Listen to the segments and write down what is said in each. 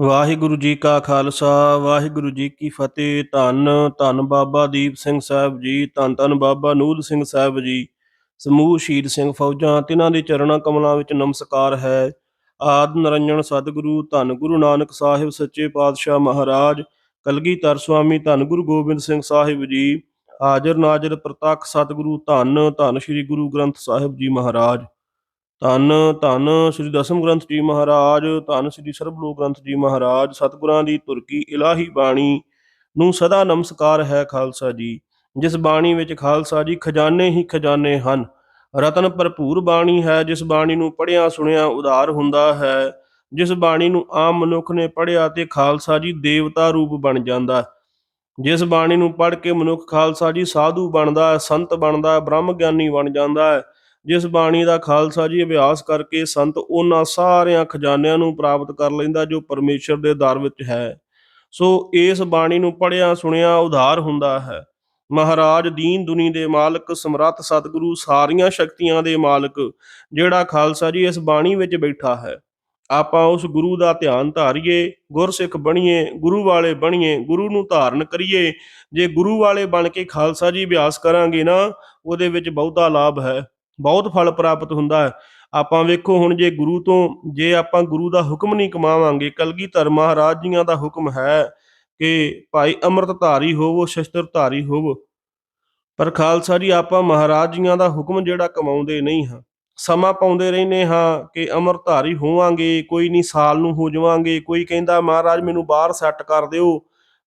ਵਾਹਿਗੁਰੂ ਜੀ ਕਾ ਖਾਲਸਾ, ਵਾਹਿਗੁਰੂ ਜੀ ਕੀ ਫਤਿਹ। ਧੰਨ ਧੰਨ ਬਾਬਾ ਦੀਪ ਸਿੰਘ ਸਾਹਿਬ ਜੀ, ਧੰਨ ਧੰਨ ਬਾਬਾ ਨੂਰ ਸਿੰਘ ਸਾਹਿਬ ਜੀ। ਸਮੂਹ ਸ਼ਹੀਦ ਸਿੰਘ ਫੌਜਾਂ, ਤਿਨਾਂ ਦੇ ਚਰਣਾ ਕਮਲਾਂ ਵਿੱਚ ਨਮਸਕਾਰ ਹੈ। ਆਦ ਨਰੰਜਨ ਸਤਿਗੁਰੂ, ਧੰਨ ਗੁਰੂ ਨਾਨਕ ਸਾਹਿਬ ਸੱਚੇ ਪਾਤਸ਼ਾਹ ਮਹਾਰਾਜ, ਕਲਗੀਧਰ ਸੁਆਮੀ ਧੰਨ ਗੁਰੂ ਗੋਬਿੰਦ ਸਿੰਘ ਸਾਹਿਬ ਜੀ ਹਾਜ਼ਰ ਨਾਜ਼ਰ ਪ੍ਰਤੱਖ ਸਤਿਗੁਰੂ ਧੰਨ ਧੰਨ ਸ੍ਰੀ ਗੁਰੂ ਗ੍ਰੰਥ ਸਾਹਿਬ ਜੀ ਮਹਾਰਾਜ। ਧੰਨ ਧੰਨ ਸ੍ਰੀ ਦਸਮ ਗ੍ਰੰਥ ਜੀ ਮਹਾਰਾਜ, ਧੰਨ ਸ੍ਰੀ ਸਰਬਲੋਕ ਗ੍ਰੰਥ ਜੀ ਮਹਾਰਾਜ, ਸਤਿਗੁਰਾਂ ਦੀ ਤੁਰਕੀ ਇਲਾਹੀ ਬਾਣੀ ਨੂੰ ਸਦਾ ਨਮਸਕਾਰ ਹੈ ਖਾਲਸਾ ਜੀ। ਜਿਸ ਬਾਣੀ ਵਿੱਚ ਖਾਲਸਾ ਜੀ ਖਜ਼ਾਨੇ ਹੀ ਖਜ਼ਾਨੇ ਹਨ। ਰਤਨ ਭਰਪੂਰ ਬਾਣੀ ਹੈ, ਜਿਸ ਬਾਣੀ ਨੂੰ ਪੜ੍ਹਿਆ ਸੁਣਿਆ ਉਧਾਰ ਹੁੰਦਾ ਹੈ। ਜਿਸ ਬਾਣੀ ਨੂੰ ਆਮ ਮਨੁੱਖ ਨੇ ਪੜ੍ਹਿਆ ਤੇ ਖਾਲਸਾ ਜੀ ਦੇਵਤਾ ਰੂਪ ਬਣ ਜਾਂਦਾ। ਹੈ। ਜਿਸ ਬਾਣੀ ਨੂੰ ਪੜ੍ਹ ਕੇ ਮਨੁੱਖ ਖਾਲਸਾ ਜੀ ਸਾਧੂ ਬਣਦਾ ਹੈ ਸੰਤ ਬਣਦਾ ਹੈ ਬ੍ਰਹਮ ਗਿਆਨੀ ਬਣ ਜਾਂਦਾ ਹੈ। ਜਿਸ ਬਾਣੀ ਦਾ ਖਾਲਸਾ ਜੀ ਅਭਿਆਸ ਕਰਕੇ ਸੰਤ ਉਹਨਾਂ ਸਾਰਿਆਂ ਖਜ਼ਾਨਿਆਂ ਨੂੰ ਪ੍ਰਾਪਤ ਕਰ ਲੈਂਦਾ ਜੋ ਪਰਮੇਸ਼ਰ ਦੇ ਦਰ ਵਿੱਚ ਹੈ। ਸੋ ਇਸ ਬਾਣੀ ਨੂੰ ਪੜ੍ਹਿਆ ਸੁਣਿਆ ਉਧਾਰ ਹੁੰਦਾ ਹੈ। ਮਹਾਰਾਜ ਦੀਨ ਦੁਨੀ ਦੇ ਮਾਲਕ, ਸਮਰੱਥ ਸਤਿਗੁਰੂ ਸਾਰੀਆਂ ਸ਼ਕਤੀਆਂ ਦੇ ਮਾਲਕ, ਜਿਹੜਾ ਖਾਲਸਾ ਜੀ ਇਸ ਬਾਣੀ ਵਿੱਚ ਬੈਠਾ ਹੈ। ਆਪਾਂ ਉਸ ਗੁਰੂ ਦਾ ਧਿਆਨ ਧਾਰੀਏ, ਗੁਰਸਿੱਖ ਬਣੀਏ, ਗੁਰੂ ਵਾਲੇ ਬਣੀਏ, ਗੁਰੂ ਨੂੰ ਧਾਰਨ ਕਰੀਏ। ਜੇ ਗੁਰੂ ਵਾਲੇ ਬਣ ਕੇ ਖਾਲਸਾ ਜੀ ਅਭਿਆਸ ਕਰਾਂਗੇ ਨਾ, ਉਹਦੇ ਵਿੱਚ ਬਹੁਤਾ ਲਾਭ ਹੈ। ਬਹੁਤ ਫਲ ਪ੍ਰਾਪਤ ਹੁੰਦਾ ਹੈ। ਆਪਾਂ ਵੇਖੋ ਹੁਣ ਜੇ ਗੁਰੂ ਤੋਂ, ਜੇ ਆਪਾਂ ਗੁਰੂ ਦਾ ਹੁਕਮ ਨਹੀਂ ਕਮਾਵਾਂਗੇ ਕਲਗੀਧਰ ਮਹਾਰਾਜ ਜੀਆਂ ਦਾ ਹੁਕਮ ਹੈ ਕਿ ਭਾਈ ਅੰਮ੍ਰਿਤ ਧਾਰੀ ਹੋਵੋ, ਸ਼ਸਤਰ ਧਾਰੀ ਹੋਵੋ। ਪਰ ਖਾਲਸਾ ਜੀ, ਆਪਾਂ ਮਹਾਰਾਜ ਜੀਆਂ ਦਾ ਹੁਕਮ ਜਿਹੜਾ ਕਮਾਉਂਦੇ ਨਹੀਂ ਹਾਂ। ਸਮਾਂ ਪਾਉਂਦੇ ਰਹਿੰਦੇ ਹਾਂ ਕਿ ਅੰਮ੍ਰਿਤ ਧਾਰੀ ਹੋਵਾਂਗੇ, ਕੋਈ ਨਹੀਂ ਸਾਲ ਨੂੰ ਹੋ ਜਾਵਾਂਗੇ, ਕੋਈ ਕਹਿੰਦਾ, ਮਹਾਰਾਜ, ਮੈਨੂੰ ਬਾਹਰ ਸੈੱਟ ਕਰ ਦਿਓ।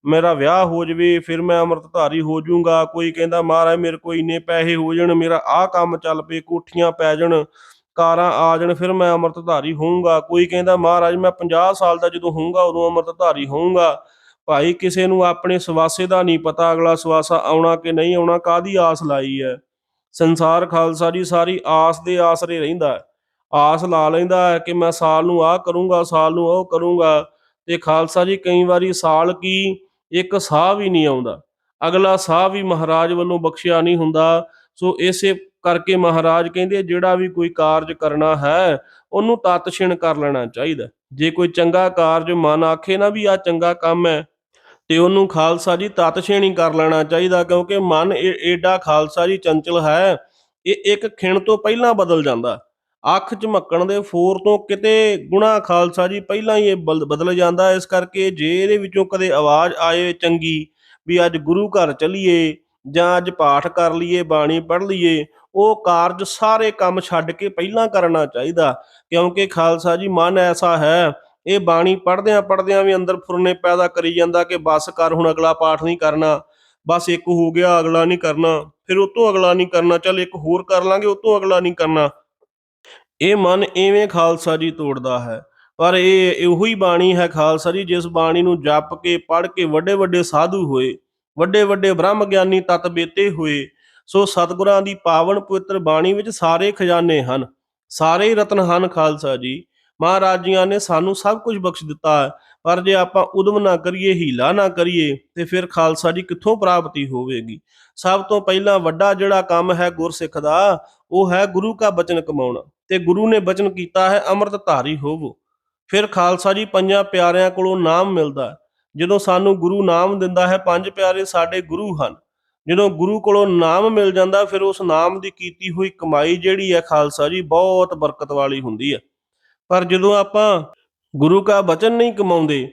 ਮੇਰਾ ਵਿਆਹ ਹੋ ਜਵੇ, ਫਿਰ ਮੈਂ ਅੰਮ੍ਰਿਤਧਾਰੀ ਹੋ ਜਾਊਂਗਾ ਕੋਈ ਕਹਿੰਦਾ, ਮਹਾਰਾਜ, ਮੇਰੇ ਕੋਲ ਇੰਨੇ ਪੈਸੇ ਹੋ ਜਾਣ, ਮੇਰਾ ਆਹ ਕੰਮ ਚੱਲ ਪਏ, ਕੋਠੀਆਂ ਪੈ ਜਾਣ, ਕਾਰਾਂ ਆ ਜਾਣ, ਫਿਰ ਮੈਂ ਅੰਮ੍ਰਿਤਧਾਰੀ ਹੋਊਂਗਾ। ਕੋਈ ਕਹਿੰਦਾ, ਮਹਾਰਾਜ, ਮੈਂ 50 ਸਾਲ ਦਾ ਜਦੋਂ ਹੋਊਂਗਾ, ਉਦੋਂ ਅੰਮ੍ਰਿਤਧਾਰੀ ਹੋਊਂਗਾ। ਭਾਈ, ਕਿਸੇ ਨੂੰ ਆਪਣੇ ਸਵਾਸੇ ਦਾ ਨਹੀਂ ਪਤਾ ਅਗਲਾ ਸਵਾਸਾ ਆਉਣਾ ਕਿ ਨਹੀਂ ਆਉਣਾ ਕਾਦੀ ਆਸ ਲਾਈ ਹੈ ਸੰਸਾਰ ਖਾਲਸਾ ਜੀ ਸਾਰੀ ਆਸ ਦੇ ਆਸਰੇ ਰਹਿੰਦਾ ਹੈ ਆਸ ਲਾ ਲੈਂਦਾ ਹੈ ਕਿ ਮੈਂ ਸਾਲ ਨੂੰ ਆਹ ਕਰੂੰਗਾ, ਸਾਲ ਨੂੰ ਉਹ ਕਰੂੰਗਾ। ਤੇ ਖਾਲਸਾ ਜੀ, ਕਈ ਵਾਰੀ ਸਾਲ ਕੀ ਇੱਕ ਸਾਹ ਵੀ ਨਹੀਂ ਆਉਂਦਾ। ਅਗਲਾ ਸਾਹ ਵੀ ਮਹਾਰਾਜ ਵੱਲੋਂ ਬਖਸ਼ਿਆ ਨਹੀਂ ਹੁੰਦਾ। ਸੋ ਇਸੇ ਕਰਕੇ ਮਹਾਰਾਜ ਕਹਿੰਦੇ ਜਿਹੜਾ ਵੀ ਕੋਈ ਕਾਰਜ ਕਰਨਾ ਹੈ, ਉਹਨੂੰ ਤਤਛਿਣ ਕਰ ਲੈਣਾ ਚਾਹੀਦਾ। ਜੇ ਕੋਈ ਚੰਗਾ ਕਾਰਜ ਮਨ ਆਖੇ ਨਾ ਵੀ ਆ ਚੰਗਾ ਕੰਮ ਹੈ, ਤੇ ਉਹਨੂੰ ਖਾਲਸਾ ਜੀ ਤਤਛਿਣ ਹੀ ਕਰ ਲੈਣਾ ਚਾਹੀਦਾ, ਕਿਉਂਕਿ ਮਨ ਏ- ਏਡਾ ਖਾਲਸਾ ਜੀ ਚੰਚਲ ਹੈ, ਇਹ ਇੱਕ ਖਿਣ ਤੋਂ ਪਹਿਲਾਂ ਬਦਲ ਜਾਂਦਾ। ਅੱਖ ਝਮੱਕਣ ਦੇ ਫੋਰ ਤੋਂ ਕਿਤੇ ਗੁਣਾ ਖਾਲਸਾ ਜੀ, ਪਹਿਲਾਂ ਹੀ ਇਹ ਬਲ- ਬਦਲ ਜਾਂਦਾ ਇਸ ਕਰਕੇ ਜੇ ਇਹਦੇ ਵਿੱਚੋਂ ਕਦੇ ਆਵਾਜ਼ ਆਏ ਚੰਗੀ ਵੀ ਅੱਜ ਗੁਰੂ ਘਰ ਚਲੀਏ ਜਾਂ ਅੱਜ ਪਾਠ ਕਰ ਲਈਏ, ਬਾਣੀ ਪੜ੍ਹ ਲਈਏ, ਉਹ ਕਾਰਜ ਸਾਰੇ ਕੰਮ ਛੱਡ ਕੇ ਪਹਿਲਾਂ ਕਰਨਾ ਚਾਹੀਦਾ। ਕਿਉਂਕਿ ਖਾਲਸਾ ਜੀ, ਮਨ ਐਸਾ ਹੈ, ਇਹ ਬਾਣੀ ਪੜ੍ਹਦਿਆਂ ਪੜ੍ਹਦਿਆਂ ਵੀ ਅੰਦਰ ਫੁਰਨੇ ਪੈਦਾ ਕਰੀ ਜਾਂਦਾ ਕਿ ਬਸ ਕਰ, ਹੁਣ ਅਗਲਾ ਪਾਠ ਨਹੀਂ ਕਰਨਾ, ਬਸ ਇੱਕ ਹੋ ਗਿਆ, ਅਗਲਾ ਨਹੀਂ ਕਰਨਾ, ਫਿਰ ਉਹ ਤੋਂ ਅਗਲਾ ਨਹੀਂ ਕਰਨਾ, ਚੱਲ ਇੱਕ ਹੋਰ ਕਰ ਲਾਂਗੇ, ਉਹ ਤੋਂ ਅਗਲਾ ਨਹੀਂ ਕਰਨਾ। ਇਹ ਮਨ ਐਵੇਂ ਖਾਲਸਾ ਜੀ ਤੋੜਦਾ ਹੈ। ਪਰ ਇਹ ਇਹੋ ਹੀ ਬਾਣੀ ਹੈ ਖਾਲਸਾ ਜੀ, ਜਿਸ ਬਾਣੀ ਨੂੰ ਜਪ ਕੇ, ਪੜ੍ਹ ਕੇ ਵੱਡੇ ਵੱਡੇ ਸਾਧੂ ਹੋਏ, ਵੱਡੇ ਵੱਡੇ ਬ੍ਰਹਮ ਗਿਆਨੀ ਤਤ ਬੇਤੇ ਹੋਏ, ਸੋ ਸਤਿਗੁਰਾਂ ਦੀ ਪਾਵਨ ਪਵਿੱਤਰ ਬਾਣੀ ਵਿੱਚ ਸਾਰੇ ਖਜ਼ਾਨੇ ਹਨ, ਸਾਰੇ ਹੀ ਰਤਨ ਹਨ ਖਾਲਸਾ ਜੀ। ਮਹਾਰਾਜੀਆਂ ਨੇ ਸਾਨੂੰ ਸਭ ਕੁਝ ਬਖਸ਼ ਦਿੱਤਾ ਹੈ, ਪਰ ਜੇ ਆਪਾਂ ਉਦਮ ਨਾ ਕਰੀਏ, ਹੀਲਾ ਨਾ ਕਰੀਏ, ਤੇ ਫਿਰ ਖਾਲਸਾ ਜੀ ਕਿੱਥੋਂ ਪ੍ਰਾਪਤੀ ਹੋਵੇਗੀ? ਸਭ ਤੋਂ ਪਹਿਲਾਂ ਵੱਡਾ ਜਿਹੜਾ ਕੰਮ ਹੈ ਗੁਰਸਿੱਖ ਦਾ ਉਹ ਹੈ ਗੁਰੂ ਕਾ ਬਚਨ ਕਮਾਉਣਾ, ਤੇ ਗੁਰੂ ਨੇ ਬਚਨ ਕੀਤਾ ਹੈ ਅੰਮ੍ਰਿਤ ਧਾਰੀ ਹੋਵੋ। ਫਿਰ ਖਾਲਸਾ ਜੀ ਪੰਜਾਂ ਪਿਆਰਿਆਂ ਕੋਲੋਂ ਨਾਮ ਮਿਲਦਾ ਜਦੋਂ ਸਾਨੂੰ ਗੁਰੂ ਨਾਮ ਦਿੰਦਾ ਹੈ, ਪੰਜ ਪਿਆਰੇ ਸਾਡੇ ਗੁਰੂ ਹਨ। ਜਦੋਂ ਗੁਰੂ ਕੋਲੋਂ ਨਾਮ ਮਿਲ ਜਾਂਦਾ, ਫਿਰ ਉਸ ਨਾਮ ਦੀ ਕੀਤੀ ਹੋਈ ਕਮਾਈ ਜਿਹੜੀ ਹੈ ਖਾਲਸਾ ਜੀ ਬਹੁਤ ਬਰਕਤ ਵਾਲੀ ਹੁੰਦੀ ਹੈ। ਪਰ ਜਦੋਂ ਆਪਾਂ ਗੁਰੂ ਕਾ ਬਚਨ ਨਹੀਂ ਕਮਾਉਂਦੇ,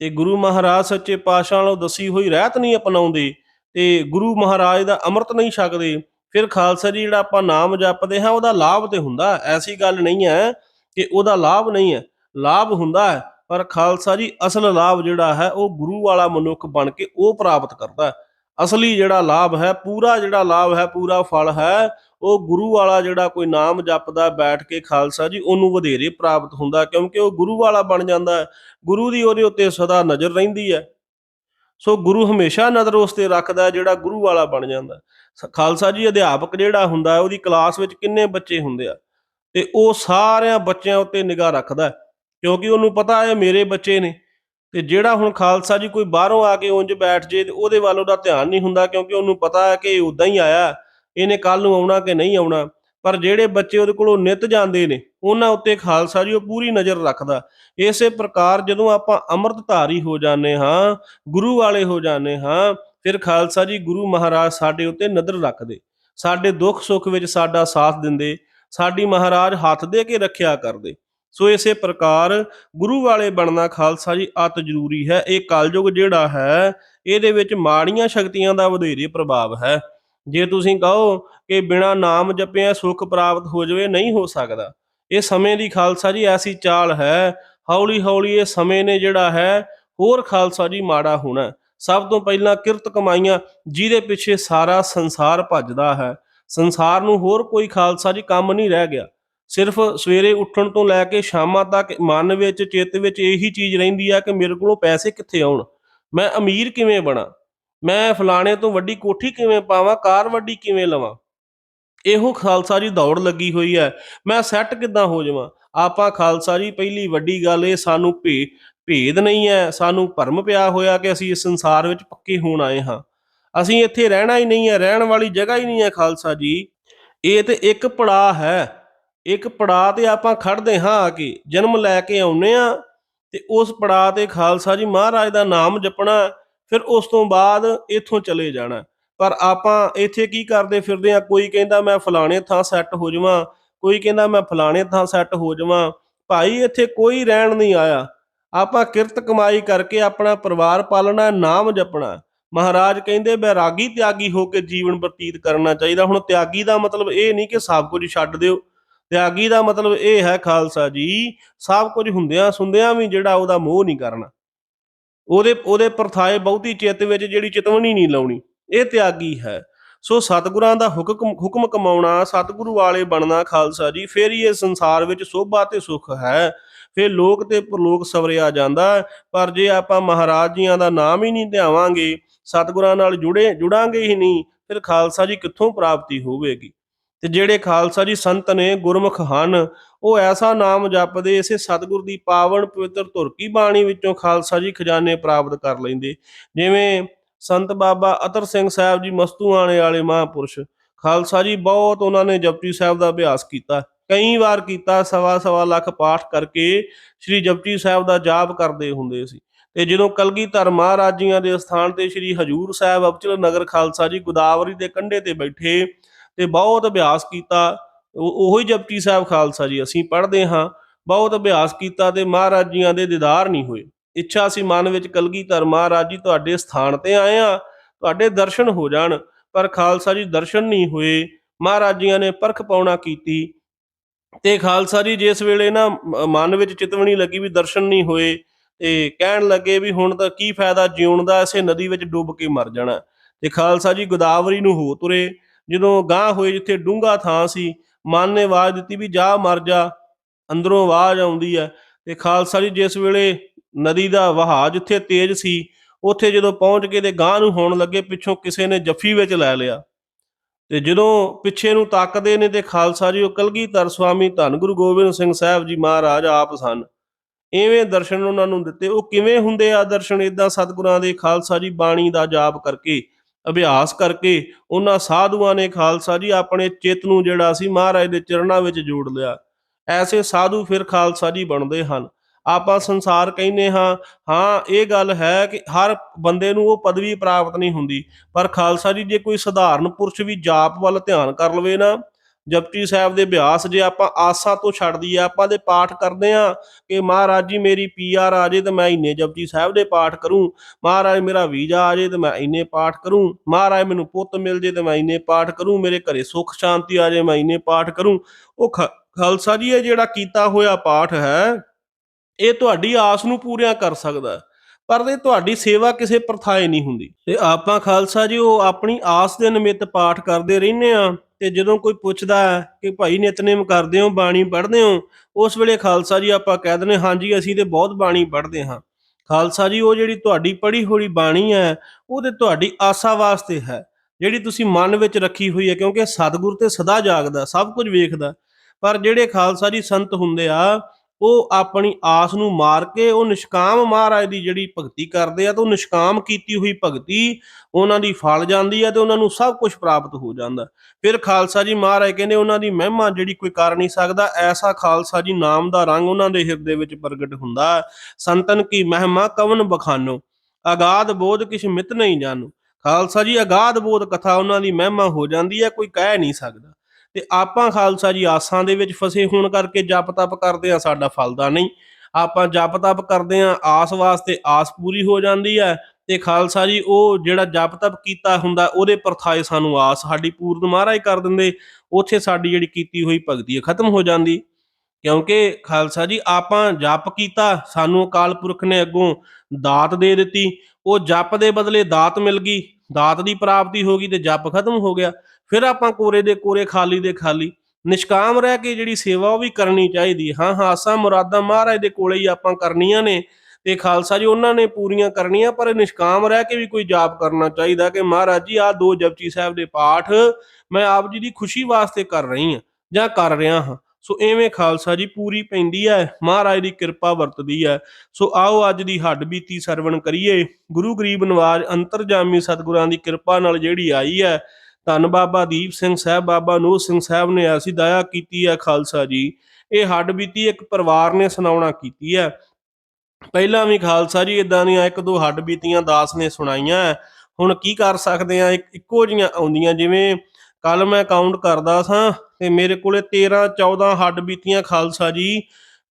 ਤੇ ਗੁਰੂ ਮਹਾਰਾਜ ਸੱਚੇ ਪਾਤਸ਼ਾਹ ਨਾਲੋਂ ਦਸੀ ਹੋਈ ਰਹਿਤ ਨਹੀਂ ਅਪਣਾਉਂਦੇ, ਤੇ ਗੁਰੂ ਮਹਾਰਾਜ ਦਾ ਅੰਮ੍ਰਿਤ ਨਹੀਂ ਛਕਦੇ ਫਿਰ ਖਾਲਸਾ ਜੀ ਜਿਹੜਾ ਆਪਾਂ ਨਾਮ ਜਪਦੇ ਹਾਂ, ਉਹਦਾ ਲਾਭ ਤੇ ਹੁੰਦਾ। ਐਸੀ ਗੱਲ ਨਹੀਂ ਹੈ ਕਿ ਉਹਦਾ ਲਾਭ ਨਹੀਂ ਹੈ। ਲਾਭ ਹੁੰਦਾ ਹੈ, ਪਰ ਖਾਲਸਾ ਜੀ ਅਸਲ ਲਾਭ ਜਿਹੜਾ ਹੈ, ਉਹ ਗੁਰੂ ਵਾਲਾ ਮਨੁੱਖ ਬਣ ਕੇ ਉਹ ਪ੍ਰਾਪਤ ਕਰਦਾ ਹੈ। ਅਸਲੀ ਜਿਹੜਾ ਲਾਭ ਹੈ, ਪੂਰਾ ਜਿਹੜਾ ਲਾਭ ਹੈ, ਪੂਰਾ ਫਲ ਹੈ, ਉਹ ਗੁਰੂ ਵਾਲਾ ਜਿਹੜਾ ਕੋਈ ਨਾਮ ਜਪਦਾ ਬੈਠ ਕੇ ਖਾਲਸਾ ਜੀ ਉਹਨੂੰ ਵਧੇਰੇ ਪ੍ਰਾਪਤ ਹੁੰਦਾ ਕਿਉਂਕਿ ਉਹ ਗੁਰੂ ਵਾਲਾ ਬਣ ਜਾਂਦਾ ਹੈ। ਗੁਰੂ ਦੀ ਉਹਦੇ ਉੱਤੇ ਸਦਾ ਨਜ਼ਰ ਰਹਿੰਦੀ ਹੈ। ਸੋ ਗੁਰੂ ਹਮੇਸ਼ਾ ਨਜ਼ਰ ਉਸ ਤੇ ਰੱਖਦਾ ਜਿਹੜਾ ਗੁਰੂ ਵਾਲਾ ਬਣ ਜਾਂਦਾ ਸ- ਖਾਲਸਾ ਜੀ ਅਧਿਆਪਕ ਜਿਹੜਾ ਹੁੰਦਾ ਉਹਦੀ ਕਲਾਸ ਵਿੱਚ ਕਿੰਨੇ ਬੱਚੇ ਹੁੰਦੇ ਆ, ਤੇ ਉਹ ਸਾਰਿਆਂ ਬੱਚਿਆਂ ਉੱਤੇ ਨਿਗਾਹ ਰੱਖਦਾ ਕਿਉਂਕਿ ਉਹਨੂੰ ਪਤਾ ਹੈ ਮੇਰੇ ਬੱਚੇ ਨੇ, ਤੇ ਜਿਹੜਾ ਹੁਣ ਖਾਲਸਾ ਜੀ ਕੋਈ ਬਾਹਰੋਂ ਆ ਕੇ ਉਂਝ ਬੈਠ ਜੇ, ਤੇ ਉਹਦੇ ਵੱਲ ਉਹਦਾ ਧਿਆਨ ਨਹੀਂ ਹੁੰਦਾ, ਕਿਉਂਕਿ ਉਹਨੂੰ ਪਤਾ ਹੈ ਕਿ ਇਹ ਉਦਾਂ ਹੀ ਆਇਆ, ਇਹਨੇ ਕੱਲ ਨੂੰ ਆਉਣਾ ਕਿ ਨਹੀਂ ਆਉਣਾ। ਪਰ ਜਿਹੜੇ ਬੱਚੇ ਉਹਦੇ ਕੋਲੋਂ ਨਿਤ ਜਾਂਦੇ ਨੇ, ਉਹਨਾਂ ਉੱਤੇ ਖਾਲਸਾ ਜੀ ਉਹ ਪੂਰੀ ਨਜ਼ਰ ਰੱਖਦਾ। ਇਸੇ ਪ੍ਰਕਾਰ ਜਦੋਂ ਆਪਾਂ ਅੰਮ੍ਰਿਤਧਾਰੀ ਹੋ ਜਾਂਦੇ ਹਾਂ, ਗੁਰੂ ਵਾਲੇ ਹੋ ਜਾਂਦੇ ਹਾਂ, ਫਿਰ ਖਾਲਸਾ ਜੀ ਗੁਰੂ ਮਹਾਰਾਜ ਸਾਡੇ ਉੱਤੇ ਨਜ਼ਰ ਰੱਖਦੇ। ਸਾਡੇ ਦੁੱਖ ਸੁੱਖ ਵਿੱਚ ਸਾਡਾ ਸਾਥ ਦਿੰਦੇ, ਸਾਡੀ ਮਹਾਰਾਜ ਹੱਥ ਦੇ ਕੇ ਰੱਖਿਆ ਕਰਦੇ। ਸੋ ਇਸੇ ਪ੍ਰਕਾਰ ਗੁਰੂ ਵਾਲੇ ਬਣਨਾ ਖਾਲਸਾ ਜੀ ਅਤ ਜ਼ਰੂਰੀ ਹੈ। ਇਹ ਕਲਯੁਗ ਜਿਹੜਾ ਹੈ, ਇਹਦੇ ਵਿੱਚ ਮਾੜੀਆਂ ਸ਼ਕਤੀਆਂ ਦਾ ਵਧੇਰੇ ਪ੍ਰਭਾਵ ਹੈ। ਜੇ ਤੁਸੀਂ ਕਹੋ ਕਿ ਬਿਨਾ ਨਾਮ ਜਪਿਆ ਸੁੱਖ ਪ੍ਰਾਪਤ ਹੋ ਜਾਵੇ, ਨਹੀਂ ਹੋ ਸਕਦਾ। ਇਹ ਸਮੇਂ ਦੀ ਖਾਲਸਾ ਜੀ, ਐਸੀ ਚਾਲ ਹੈ। ਹੌਲੀ ਹੌਲੀ ਇਹ ਸਮੇਂ ਨੇ ਜਿਹੜਾ ਹੈ, ਹੋਰ ਖਾਲਸਾ ਜੀ ਮਾੜਾ ਹੋਣਾ ਸਭ ਤੋਂ ਪਹਿਲਾਂ ਕਿਰਤ ਕਮਾਈਆਂ, ਜਿਹਦੇ ਪਿੱਛੇ ਸਾਰਾ ਸੰਸਾਰ ਭੱਜਦਾ ਹੈ। ਸੰਸਾਰ ਨੂੰ ਹੋਰ ਕੋਈ ਖਾਲਸਾ ਜੀ ਕੰਮ ਨਹੀਂ ਰਹਿ ਗਿਆ। ਸਿਰਫ ਸਵੇਰੇ ਉੱਠਣ ਤੋਂ ਲੈ ਕੇ ਸ਼ਾਮਾਂ ਤੱਕ ਮਨ ਵਿੱਚ, ਚਿੱਤ ਵਿੱਚ ਇਹੀ ਚੀਜ਼ ਰਹਿੰਦੀ ਆ ਕਿ ਮੇਰੇ ਕੋਲੋਂ ਪੈਸੇ ਕਿੱਥੇ ਆਉਣ? ਮੈਂ ਅਮੀਰ ਕਿਵੇਂ ਬਣਾ? ਮੈਂ ਫਲਾਣੇ ਤੋਂ ਵੱਡੀ ਕੋਠੀ ਕਿਵੇਂ ਪਾਵਾਂ? ਕਾਰ ਵੱਡੀ ਕਿਵੇਂ ਲਵਾਂ? ਇਹੋ ਖਾਲਸਾ ਜੀ ਦੌੜ ਲੱਗੀ ਹੋਈ ਹੈ। ਮੈਂ ਸੈੱਟ ਕਿੱਦਾਂ ਹੋ ਜਾਵਾਂ? ਆਪਾਂ ਖਾਲਸਾ ਜੀ, ਪਹਿਲੀ ਵੱਡੀ ਗੱਲ ਇਹ ਸਾਨੂੰ ਭੇ, ਭੇਦ ਨਹੀਂ ਹੈ। ਸਾਨੂੰ ਭਰਮ ਪਿਆ ਹੋਇਆ ਕਿ ਅਸੀਂ ਇਸ ਸੰਸਾਰ ਵਿੱਚ ਪੱਕੇ ਹੋਣ ਆਏ ਹਾਂ। ਅਸੀਂ ਇੱਥੇ ਰਹਿਣਾ ਹੀ ਨਹੀਂ ਹੈ, ਰਹਿਣ ਵਾਲੀ ਜਗ੍ਹਾ ਹੀ ਨਹੀਂ ਹੈ ਖਾਲਸਾ ਜੀ। ਇਹ ਤੇ ਇੱਕ ਪੜਾਅ ਹੈ। ਇੱਕ ਪੜਾਅ ਤੇ ਆਪਾਂ ਖੜਦੇ ਹਾਂ ਆ ਕੇ, ਜਨਮ ਲੈ ਕੇ ਆਉਨੇ ਆ ਤੇ ਉਸ ਪੜਾਅ ਤੇ ਖਾਲਸਾ ਜੀ ਮਹਾਰਾਜ ਦਾ ਨਾਮ ਜਪਣਾ, ਫਿਰ ਉਸ ਤੋਂ ਬਾਅਦ ਇੱਥੋਂ ਚਲੇ ਜਾਣਾ। ਪਰ ਆਪਾਂ ਇੱਥੇ ਕੀ ਕਰਦੇ ਫਿਰਦੇ ਆ ਕੋਈ ਕਹਿੰਦਾ ਮੈਂ ਫਲਾਣੇ ਥਾਂ ਸੈੱਟ ਹੋ ਜਾਵਾਂ, ਕੋਈ ਕਹਿੰਦਾ ਮੈਂ ਫਲਾਣੇ ਥਾਂ ਸੈੱਟ ਹੋ ਜਾਵਾਂ। ਭਾਈ, ਇੱਥੇ ਕੋਈ ਰਹਿਣ ਨਹੀਂ ਆਇਆ। ਆਪਾਂ ਕਿਰਤ ਕਮਾਈ ਕਰਕੇ ਆਪਣਾ ਪਰਿਵਾਰ ਪਾਲਣਾ, ਨਾਮ ਜਪਣਾ। ਮਹਾਰਾਜ ਕਹਿੰਦੇ ਬੈਰਾਗੀ ਤਿਆਗੀ ਹੋ ਕੇ ਜੀਵਨ ਬਤੀਤ ਕਰਨਾ ਚਾਹੀਦਾ। ਹੁਣ ਤਿਆਗੀ ਦਾ ਮਤਲਬ ਇਹ ਨਹੀਂ ਕਿ ਸਭ ਕੁਝ ਛੱਡ ਦਿਓ। ਤਿਆਗੀ ਦਾ ਮਤਲਬ ਇਹ ਹੈ ਖਾਲਸਾ ਜੀ, ਸਭ ਕੁਝ ਹੁੰਦਿਆਂ ਸੁੰਦਿਆਂ ਵੀ ਜਿਹੜਾ ਉਹਦਾ ਮੋਹ ਨਹੀਂ ਕਰਨਾ। ਉਹਦੇ ਉਹਦੇ ਪਰਥਾਏ ਬਹੁਤੀ ਚਿੱਤ ਵਿੱਚ ਜਿਹੜੀ ਚਿਤਵਣੀ ਨਹੀਂ ਲਾਉਣੀ। ਇਹ ਤਿਆਗੀ ਹੈ। ਸੋ ਸਤਿਗੁਰਾਂ ਦਾ ਹੁਕਮ ਹੁਕਮ ਕਮਾਉਣਾ, ਸਤਿਗੁਰੂ ਵਾਲੇ ਬਣਨਾ ਖਾਲਸਾ ਜੀ, ਫਿਰ ਹੀ ਇਹ ਸੰਸਾਰ ਵਿੱਚ ਸੋਭਾ ਤੇ ਸੁੱਖ ਹੈ। ਫਿਰ ਲੋਕ ਤੇ ਪ੍ਰਲੋਕ ਸਵਰਿਆ ਜਾਂਦਾ ਪਰ ਜੇ ਆਪਾਂ ਮਹਾਰਾਜ ਜੀਆਂ ਦਾ ਨਾਮ ਹੀ ਨਹੀਂ ਧਿਆਵਾਂਗੇ, ਸਤਿਗੁਰਾਂ ਨਾਲ ਜੁੜੇ, ਜੁੜਾਂਗੇ ਹੀ ਨਹੀਂ, ਫਿਰ ਖਾਲਸਾ ਜੀ ਕਿੱਥੋਂ ਪ੍ਰਾਪਤੀ ਹੋਵੇਗੀ? ਤੇ ਜਿਹੜੇ ਖਾਲਸਾ ਜੀ ਸੰਤ ਨੇ ਗੁਰਮੁਖ ਹਨ, ਉਹ ਐਸਾ ਨਾਮ ਜਪਦੇ, ਇਸੇ ਸਤਿਗੁਰ ਦੀ ਪਾਵਨ ਪਵਿੱਤਰ ਧੁਰ ਕੀ ਬਾਣੀ ਵਿੱਚੋਂ ਖਾਲਸਾ ਜੀ ਖਜ਼ਾਨੇ ਪ੍ਰਾਪਤ ਕਰ ਲੈਂਦੇ। ਜਿਵੇਂ ਸੰਤ ਬਾਬਾ ਅਤਰ ਸਿੰਘ ਸਾਹਿਬ ਜੀ ਮਸਤੂ ਆਣੇ ਵਾਲੇ ਮਹਾਂਪੁਰਸ਼। ਖਾਲਸਾ ਜੀ, ਬਹੁਤ ਉਹਨਾਂ ਨੇ ਜਪਜੀ ਸਾਹਿਬ ਦਾ ਅਭਿਆਸ ਕੀਤਾ। ਕਈ ਵਾਰ ਕੀਤਾ, ਸਵਾ ਸਵਾ ਲੱਖ ਪਾਠ ਕਰਕੇ ਸ੍ਰੀ ਜਪਜੀ ਸਾਹਿਬ ਦਾ ਜਾਪ ਕਰਦੇ ਹੁੰਦੇ ਸੀ। ਤੇ ਜਦੋਂ ਕਲਗੀਧਰ ਮਹਾਰਾਜ ਜੀਆਂ ਦੇ ਸਥਾਨ ਤੇ ਸ੍ਰੀ ਹਜੂਰ ਸਾਹਿਬ ਅਬਚਲ ਨਗਰ ਖਾਲਸਾ ਜੀ ਗੋਦਾਵਰੀ ਦੇ ਕੰਢੇ ਤੇ ਬੈਠੇ ਤੇ ਬਹੁਤ ਅਭਿਆਸ ਕੀਤਾ, ਉਹ- ਉਹੋ ਹੀ ਜਪਜੀ ਸਾਹਿਬ ਖਾਲਸਾ ਜੀ ਅਸੀਂ ਪੜ੍ਹਦੇ ਹਾਂ। ਬਹੁਤ ਅਭਿਆਸ ਕੀਤਾ ਤੇ ਮਹਾਰਾਜ ਜੀਆਂ ਦੇ ਦੀਦਾਰ ਨਹੀਂ ਹੋਏ। ਇੱਛਾ ਸੀ ਮਨ ਵਿੱਚ, ਕਲਗੀ ਧਰ, ਮਹਾਰਾਜ ਜੀ ਤੁਹਾਡੇ ਸਥਾਨ ਤੇ ਆਏ ਆ ਤੁਹਾਡੇ ਦਰਸ਼ਨ ਹੋ ਜਾਣ, ਪਰ ਖਾਲਸਾ ਜੀ ਦਰਸ਼ਨ ਨਹੀਂ ਹੋਏ। ਮਹਾਰਾਜ ਜੀਆਂ ਨੇ ਪਰਖ ਪਾਉਣਾ ਕੀਤੀ ਤੇ ਖਾਲਸਾ ਜੀ ਜਿਸ ਵੇਲੇ ਨਾ ਮਨ ਵਿੱਚ ਚਿਤਵਣੀ ਲੱਗੀ ਵੀ ਦਰਸ਼ਨ ਨਹੀਂ ਹੋਏ ਤੇ ਕਹਿਣ ਲੱਗੇ ਵੀ ਹੁਣ ਤਾਂ ਕੀ ਫਾਇਦਾ ਜਿਉਣ ਦਾ, ਇਸੇ ਨਦੀ ਵਿੱਚ ਡੁੱਬ ਕੇ ਮਰ ਜਾਣਾ। ਤੇ ਖਾਲਸਾ ਜੀ ਗੋਦਾਵਰੀ ਨੂੰ ਹੋ ਤੁਰੇ। ਜਦੋਂ ਗਾਂ ਹੋਏ ਜਿੱਥੇ ਡੂੰਘਾ ਥਾਂ ਸੀ, ਮਨ ਨੇ ਆਵਾਜ਼ ਦਿੱਤੀ ਵੀ ਜਾ, ਮਰ ਜਾ, ਅੰਦਰੋਂ ਆਵਾਜ਼ ਆਉਂਦੀ ਹੈ। ਤੇ ਖਾਲਸਾ ਜੀ ਜਿਸ ਵੇਲੇ ਨਦੀ ਦਾ ਵਹਾਅ ਜਿੱਥੇ ਤੇਜ਼ ਸੀ, ਉੱਥੇ ਜਦੋਂ ਪਹੁੰਚ ਕੇ ਤੇ ਗਾਂ ਨੂੰ ਹੋਣ ਲੱਗੇ, ਪਿੱਛੋਂ ਕਿਸੇ ਨੇ ਜੱਫੀ ਵਿੱਚ ਲੈ ਲਿਆ। ਤੇ ਜਦੋਂ ਪਿੱਛੇ ਨੂੰ ਤੱਕਦੇ ਨੇ ਤੇ ਖਾਲਸਾ ਜੀ, ਉਹ ਕਲਗੀਧਰ ਸੁਆਮੀ ਧੰਨ ਗੁਰੂ ਗੋਬਿੰਦ ਸਿੰਘ ਸਾਹਿਬ ਜੀ ਮਹਾਰਾਜ ਆਪ ਸਨ। ਐਵੇਂ ਦਰਸ਼ਨ ਉਹਨਾਂ ਨੂੰ ਦਿੱਤੇ। ਉਹ ਕਿਵੇਂ ਹੁੰਦੇ ਆ ਦਰਸ਼ਨ? ਇਦਾਂ ਸਤਿਗੁਰਾਂ ਦੇ ਖਾਲਸਾ ਜੀ ਬਾਣੀ ਦਾ ਜਾਪ ਕਰਕੇ, ਅਭਿਆਸ ਕਰਕੇ, ਉਹਨਾਂ ਸਾਧੂਆਂ ਨੇ ਖਾਲਸਾ ਜੀ ਆਪਣੇ ਚਿੱਤ ਨੂੰ ਜਿਹੜਾ ਸੀ ਮਹਾਰਾਜ ਦੇ ਚਰਨਾਂ ਵਿੱਚ ਜੋੜ ਲਿਆ। ਐਸੇ ਸਾਧੂ ਫਿਰ ਖਾਲਸਾ ਜੀ ਬਣਦੇ ਹਨ। ਆਪਾਂ ਸੰਸਾਰ ਕਹਿੰਦੇ ਹਾਂ ਹਾਂ, ਇਹ ਗੱਲ ਹੈ ਕਿ ਹਰ ਬੰਦੇ ਨੂੰ ਉਹ ਪਦਵੀ ਪ੍ਰਾਪਤ ਨਹੀਂ ਹੁੰਦੀ। ਪਰ ਖਾਲਸਾ ਜੀ, ਜੇ ਕੋਈ ਸਧਾਰਨ ਪੁਰਸ਼ ਵੀ ਜਾਪ ਵੱਲ ਧਿਆਨ ਕਰ ਲਵੇ ਨਾ, ਜਪਜੀ ਸਾਹਿਬ ਦੇ ਅਭਿਆਸ ਜੇ ਆਪਾਂ ਆਸਾ ਤੋਂ ਛੱਡ ਦਈਏ, ਆਪਾਂ ਦੇ ਪਾਠ ਕਰਦੇ ਆ ਕਿ ਮਹਾਰਾਜ ਜੀ, ਮੇਰੀ ਪੀਆਰ ਆ ਜੇ ਤੇ ਮੈਂ ਇੰਨੇ ਜਪਜੀ ਸਾਹਿਬ ਦੇ ਪਾਠ ਕਰੂੰ, ਮਹਾਰਾਜ ਮੇਰਾ ਵੀਜ਼ਾ ਆ ਜੇ ਤੇ ਮੈਂ ਇੰਨੇ ਪਾਠ ਕਰੂੰ, ਮਹਾਰਾਜ ਮੈਨੂੰ ਪੁੱਤ ਮਿਲ ਜੇ ਤੇ ਮੈਂ ਇੰਨੇ ਪਾਠ ਕਰੂੰ, ਮੇਰੇ ਘਰੇ ਸੁੱਖ ਸ਼ਾਂਤੀ ਆ ਜੇ ਮੈਂ ਇੰਨੇ ਪਾਠ ਕਰੂੰ। ਉਹ ਖ- ਖਾਲਸਾ ਜੀ, ਇਹ ਜਿਹੜਾ ਕੀਤਾ ਹੋਇਆ ਪਾਠ ਹੈ ਇਹ ਤੁਹਾਡੀ ਆਸ ਨੂੰ ਪੂਰੀਆਂ ਕਰ ਸਕਦਾ ਪਰ ਇਹ ਤੁਹਾਡੀ ਸੇਵਾ ਕਿਸੇ ਪ੍ਰਥਾਏ ਨਹੀਂ ਹੁੰਦੀ। ਤੇ ਆਪਾਂ ਖਾਲਸਾ ਜੀ, ਉਹ ਆਪਣੀ ਆਸ ਦੇ ਨਿਮਿਤ ਪਾਠ ਕਰਦੇ ਰਹਿੰਦੇ ਆ ਤੇ ਜਦੋਂ ਕੋਈ ਪੁੱਛਦਾ ਹੈ ਕਿ ਭਾਈ ਨਿਤਨੇਮ ਕਰਦੇ ਹੋ, ਬਾਣੀ ਪੜ੍ਹਦੇ ਹੋ, ਉਸ ਵੇਲੇ ਖਾਲਸਾ ਜੀ ਆਪਾਂ ਕਹਿ ਦਿੰਦੇ ਹਾਂਜੀ, ਅਸੀਂ ਤੇ ਬਹੁਤ ਬਾਣੀ ਪੜ੍ਹਦੇ ਹਾਂ। ਖਾਲਸਾ ਜੀ, ਉਹ ਜਿਹੜੀ ਤੁਹਾਡੀ ਪੜ੍ਹੀ ਹੋਈ ਬਾਣੀ ਹੈ, ਉਹ ਤੇ ਤੁਹਾਡੀ ਆਸਾ ਵਾਸਤੇ ਹੈ, ਜਿਹੜੀ ਤੁਸੀਂ ਮਨ ਵਿੱਚ ਰੱਖੀ ਹੋਈ ਹੈ, ਕਿਉਂਕਿ ਸਤਿਗੁਰ ਤੇ ਸਦਾ ਜਾਗਦਾ, ਸਭ ਕੁਝ ਵੇਖਦਾ। ਪਰ ਜਿਹੜੇ ਖਾਲਸਾ ਜੀ ਸੰਤ ਹੁੰਦੇ ਆ ਉਹ ਆਪਣੀ ਆਸ ਨੂੰ ਮਾਰ ਕੇ, ਉਹ ਨਿਸ਼ਕਾਮ ਮਹਾਰਾਜ ਦੀ ਜਿਹੜੀ ਭਗਤੀ ਕਰਦੇ ਆ ਤਾਂ ਉਹ ਨਿਸ਼ਕਾਮ ਕੀਤੀ ਹੋਈ ਭਗਤੀ ਉਹਨਾਂ ਦੀ ਫਲ ਜਾਂਦੀ ਹੈ ਤੇ ਉਹਨਾਂ ਨੂੰ ਸਭ ਕੁਝ ਪ੍ਰਾਪਤ ਹੋ ਜਾਂਦਾ। ਫਿਰ ਖਾਲਸਾ ਜੀ ਮਹਾਰਾਜ ਕਹਿੰਦੇ ਉਹਨਾਂ ਦੀ ਮਹਿਮਾ ਜਿਹੜੀ ਕੋਈ ਕਰ ਨਹੀਂ ਸਕਦਾ, ਐਸਾ ਖਾਲਸਾ ਜੀ ਨਾਮ ਦਾ ਰੰਗ ਉਹਨਾਂ ਦੇ ਹਿਰਦੇ ਵਿੱਚ ਪ੍ਰਗਟ ਹੁੰਦਾ। ਸੰਤਨ ਕੀ ਮਹਿਮਾ ਕਵਨ ਬਖਾਨੋ, ਅਗਾਧ ਬੋਧ ਕਿਛ ਮਿਤ ਨਹੀਂ ਜਾਣੋ ਖਾਲਸਾ ਜੀ ਅਗਾਧ ਬੋਧ ਕਥਾ ਉਹਨਾਂ ਦੀ ਮਹਿਮਾ ਹੋ ਜਾਂਦੀ ਹੈ ਕੋਈ ਕਹਿ ਨਹੀਂ ਸਕਦਾ। ਤੇ ਆਪਾਂ ਖਾਲਸਾ ਜੀ ਆਸਾਂ ਦੇ ਵਿੱਚ ਫਸੇ ਹੋਣ ਕਰਕੇ ਜਪ ਤਪ ਕਰਦੇ ਆ ਸਾਡਾ ਫਲਦਾ ਨਹੀਂ। ਆਪਾਂ ਜਪ ਤਪ ਕਰਦੇ ਆ ਆਸ ਵਾਸਤੇ ਆਸ ਪੂਰੀ ਹੋ ਜਾਂਦੀ ਹੈ ਤੇ ਖਾਲਸਾ ਜੀ ਉਹ ਜਿਹੜਾ ਜਪ ਤਪ ਕੀਤਾ ਹੁੰਦਾ, ਉਹਦੇ ਪਰਥਾਏ ਸਾਨੂੰ ਆਸ ਸਾਡੀ ਪੂਰਨ ਮਹਾਰਾਜ ਕਰ ਦਿੰਦੇ, ਉੱਥੇ ਸਾਡੀ ਜਿਹੜੀ ਕੀਤੀ ਹੋਈ ਭਗਤੀ ਹੈ, ਖਤਮ ਹੋ ਜਾਂਦੀ। ਕਿਉਂਕਿ ਖਾਲਸਾ ਜੀ ਆਪਾਂ ਜਪ ਕੀਤਾ, ਸਾਨੂੰ ਅਕਾਲ ਪੁਰਖ ਨੇ ਅੱਗੋਂ ਦਾਤ ਦੇ ਦਿੱਤੀ, ਉਹ ਜਪ ਦੇ ਬਦਲੇ ਦਾਤ ਮਿਲ ਗਈ, ਦਾਤ ਦੀ ਪ੍ਰਾਪਤੀ ਹੋ ਗਈ ਤੇ ਜਪ ਖਤਮ ਹੋ ਗਿਆ। ਫਿਰ ਆਪਾਂ ਕੋਰੇ ਦੇ ਕੋਰੇ, ਖਾਲੀ ਦੇ ਖਾਲੀ। ਨਿਸ਼ਕਾਮ ਰਹਿ ਕੇ ਜਿਹੜੀ ਸੇਵਾ ਉਹ ਵੀ ਕਰਨੀ ਚਾਹੀਦੀ ਹੈ। ਹਾਂ ਹਾਂ ਮੁਰਾਦਾਂ ਮਹਾਰਾਜ ਦੇ ਕੋਲੇ ਹੀ ਆਪਾਂ ਕਰਨੀਆਂ ਨੇ ਤੇ ਖਾਲਸਾ ਜੀ ਉਹਨਾਂ ਨੇ ਪੂਰੀਆਂ ਕਰਨੀਆਂ, ਪਰ ਨਿਸ਼ਕਾਮ ਰਹਿ ਕੇ ਵੀ ਕੋਈ ਜਾਪ ਕਰਨਾ ਚਾਹੀਦਾ ਕਿ ਮਹਾਰਾਜ ਜੀ, ਆਹ ਦੋ ਜਪਜੀ ਸਾਹਿਬ ਦੇ ਪਾਠ ਮੈਂ ਆਪ ਜੀ ਦੀ ਖੁਸ਼ੀ ਵਾਸਤੇ ਕਰ ਰਹੀ ਹਾਂ ਜਾਂ ਕਰ ਰਿਹਾ ਹਾਂ। ਸੋ ਐਵੇਂ ਖਾਲਸਾ ਜੀ ਪੂਰੀ ਪੈਂਦੀ ਹੈ, ਮਹਾਰਾਜ ਦੀ ਕਿਰਪਾ ਵਰਤਦੀ ਹੈ। ਸੋ ਆਓ ਅੱਜ ਦੀ ਹੱਡ ਬੀਤੀ ਸਰਵਣ ਕਰੀਏ। ਗੁਰੂ ਗਰੀਬ ਨਵਾਜ ਅੰਤਰਜਾਮੀ ਸਤਿਗੁਰਾਂ ਦੀ ਕਿਰਪਾ ਨਾਲ ਜਿਹੜੀ ਆਈ ਹੈ ਧੰਨ ਬਾਬਾ ਦੀਪ ਸਿੰਘ ਸਾਹਿਬ, ਬਾਬਾ ਨੂਰ ਸਿੰਘ ਸਾਹਿਬ ਨੇ ਐਸੀ ਦਇਆ ਕੀਤੀ ਹੈ ਖਾਲਸਾ ਜੀ। ਇਹ ਹੱਡ ਬੀਤੀ ਇੱਕ ਪਰਿਵਾਰ ਨੇ ਸੁਣਾਉਣਾ ਕੀਤੀ ਹੈ। ਪਹਿਲਾਂ ਵੀ ਖਾਲਸਾ ਜੀ ਇਦਾਂ ਦੀਆਂ ਇੱਕ ਦੋ ਹੱਡ ਬੀਤੀਆਂ ਦਾਸ ਨੇ ਸੁਣਾਈਆਂ ਹੈ। ਹੁਣ ਕੀ ਕਰ ਸਕਦੇ ਆ ਇੱਕੋ ਜੀਆਂ ਆਉਂਦੀਆਂ, ਜਿਵੇਂ ਕੱਲ ਮੈਂ ਕਾਊਂਟ ਕਰਦਾ ਸਾਂ ਤੇ ਮੇਰੇ ਕੋਲੇ 13 14 ਹੱਡ ਬੀਤੀਆਂ ਖਾਲਸਾ ਜੀ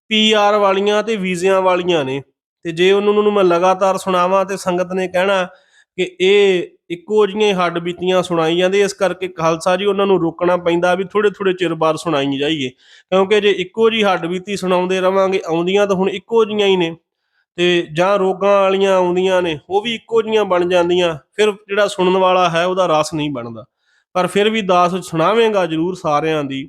ਪੀਆਰ ਵਾਲੀਆਂ ਤੇ ਵੀਜ਼ਿਆਂ ਵਾਲੀਆਂ ਨੇ। ਤੇ ਜੇ ਉਹਨਾਂ ਨੂੰ ਮੈਂ ਲਗਾਤਾਰ ਸੁਣਾਵਾਂ ਤੇ ਸੰਗਤ ਨੇ ਕਹਿਣਾ ਕਿ ਇਹ ਇੱਕੋ ਜਿਹੀਆਂ ਹੱਡ ਬੀਤੀਆਂ ਸੁਣਾਈ ਜਾਂਦੇ, ਇਸ ਕਰਕੇ ਖਾਲਸਾ ਜੀ ਉਹਨਾਂ ਨੂੰ ਰੋਕਣਾ ਪੈਂਦਾ ਵੀ ਥੋੜੇ ਥੋੜੇ ਚਿਰ ਬਾਅਦ ਸੁਣਾਈ ਜਾਈਏ। ਕਿਉਂਕਿ ਜੇ ਇੱਕੋ ਜੀ ਹੱਡ ਬੀਤੀ ਸੁਣਾਉਂਦੇ ਰਵਾਂਗੇ, ਆਉਂਦੀਆਂ ਤਾਂ ਹੁਣ ਇੱਕੋ ਜਿਹੀਆਂ ਹੀ ਨੇ ਤੇ ਜਾਂ ਰੋਗਾਂ ਵਾਲੀਆਂ ਆਉਂਦੀਆਂ ਨੇ, ਉਹ ਵੀ ਇੱਕੋ ਜਿਹੀਆਂ ਬਣ ਜਾਂਦੀਆਂ, ਫਿਰ ਜਿਹੜਾ ਸੁਣਨ ਵਾਲਾ ਹੈ ਉਹਦਾ ਰਸ ਨਹੀਂ ਬਣਦਾ। ਪਰ ਫਿਰ ਵੀ ਦਾਸ ਸੁਣਾਵੇਂਗਾ ਜ਼ਰੂਰ ਸਾਰਿਆਂ ਦੀ।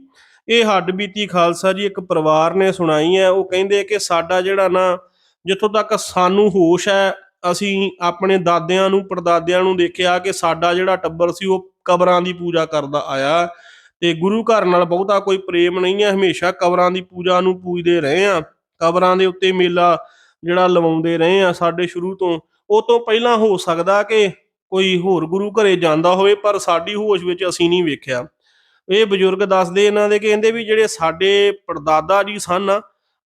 ਇਹ ਹੱਡ ਬੀਤੀ ਖਾਲਸਾ ਜੀ ਇੱਕ ਪਰਿਵਾਰ ਨੇ ਸੁਣਾਈ ਹੈ, ਉਹ ਕਹਿੰਦੇ ਕਿ ਸਾਡਾ ਜਿਹੜਾ ਨਾ, ਜਿੱਥੋਂ ਤੱਕ ਸਾਨੂੰ ਹੋਸ਼ ਹੈ ਅਸੀਂ ਆਪਣੇ ਦਾਦਿਆਂ ਨੂੰ, ਪੜਦਾਦਿਆਂ ਨੂੰ ਦੇਖਿਆ ਕਿ ਸਾਡਾ ਜਿਹੜਾ ਟੱਬਰ ਸੀ, ਉਹ ਕਬਰਾਂ ਦੀ ਪੂਜਾ ਕਰਦਾ ਆਇਆ। ਤੇ ਗੁਰੂ ਘਰ ਨਾਲ ਬਹੁਤਾ ਕੋਈ ਪ੍ਰੇਮ ਨਹੀਂ ਹੈ, ਹਮੇਸ਼ਾ ਕਬਰਾਂ ਦੀ ਪੂਜਾ ਨੂੰ ਪੂਜਦੇ ਰਹੇ ਆ ਕਬਰਾਂ ਦੇ ਉੱਤੇ ਮੇਲਾ ਜਿਹੜਾ ਲਵਾਉਂਦੇ ਰਹੇ ਆ ਸਾਡੇ ਸ਼ੁਰੂ ਤੋਂ। ਉਹ ਤੋਂ ਪਹਿਲਾਂ ਹੋ ਸਕਦਾ ਕਿ ਕੋਈ ਹੋਰ ਗੁਰੂ ਘਰੇ ਜਾਂਦਾ ਹੋਵੇ, ਪਰ ਸਾਡੀ ਹੋਸ਼ ਵਿੱਚ ਅਸੀਂ ਨਹੀਂ ਵੇਖਿਆ। ਇਹ ਬਜ਼ੁਰਗ ਦੱਸਦੇ ਇਹਨਾਂ ਦੇ, ਕਹਿੰਦੇ ਵੀ ਜਿਹੜੇ ਸਾਡੇ ਪੜਦਾਦਾ ਜੀ ਸਨ,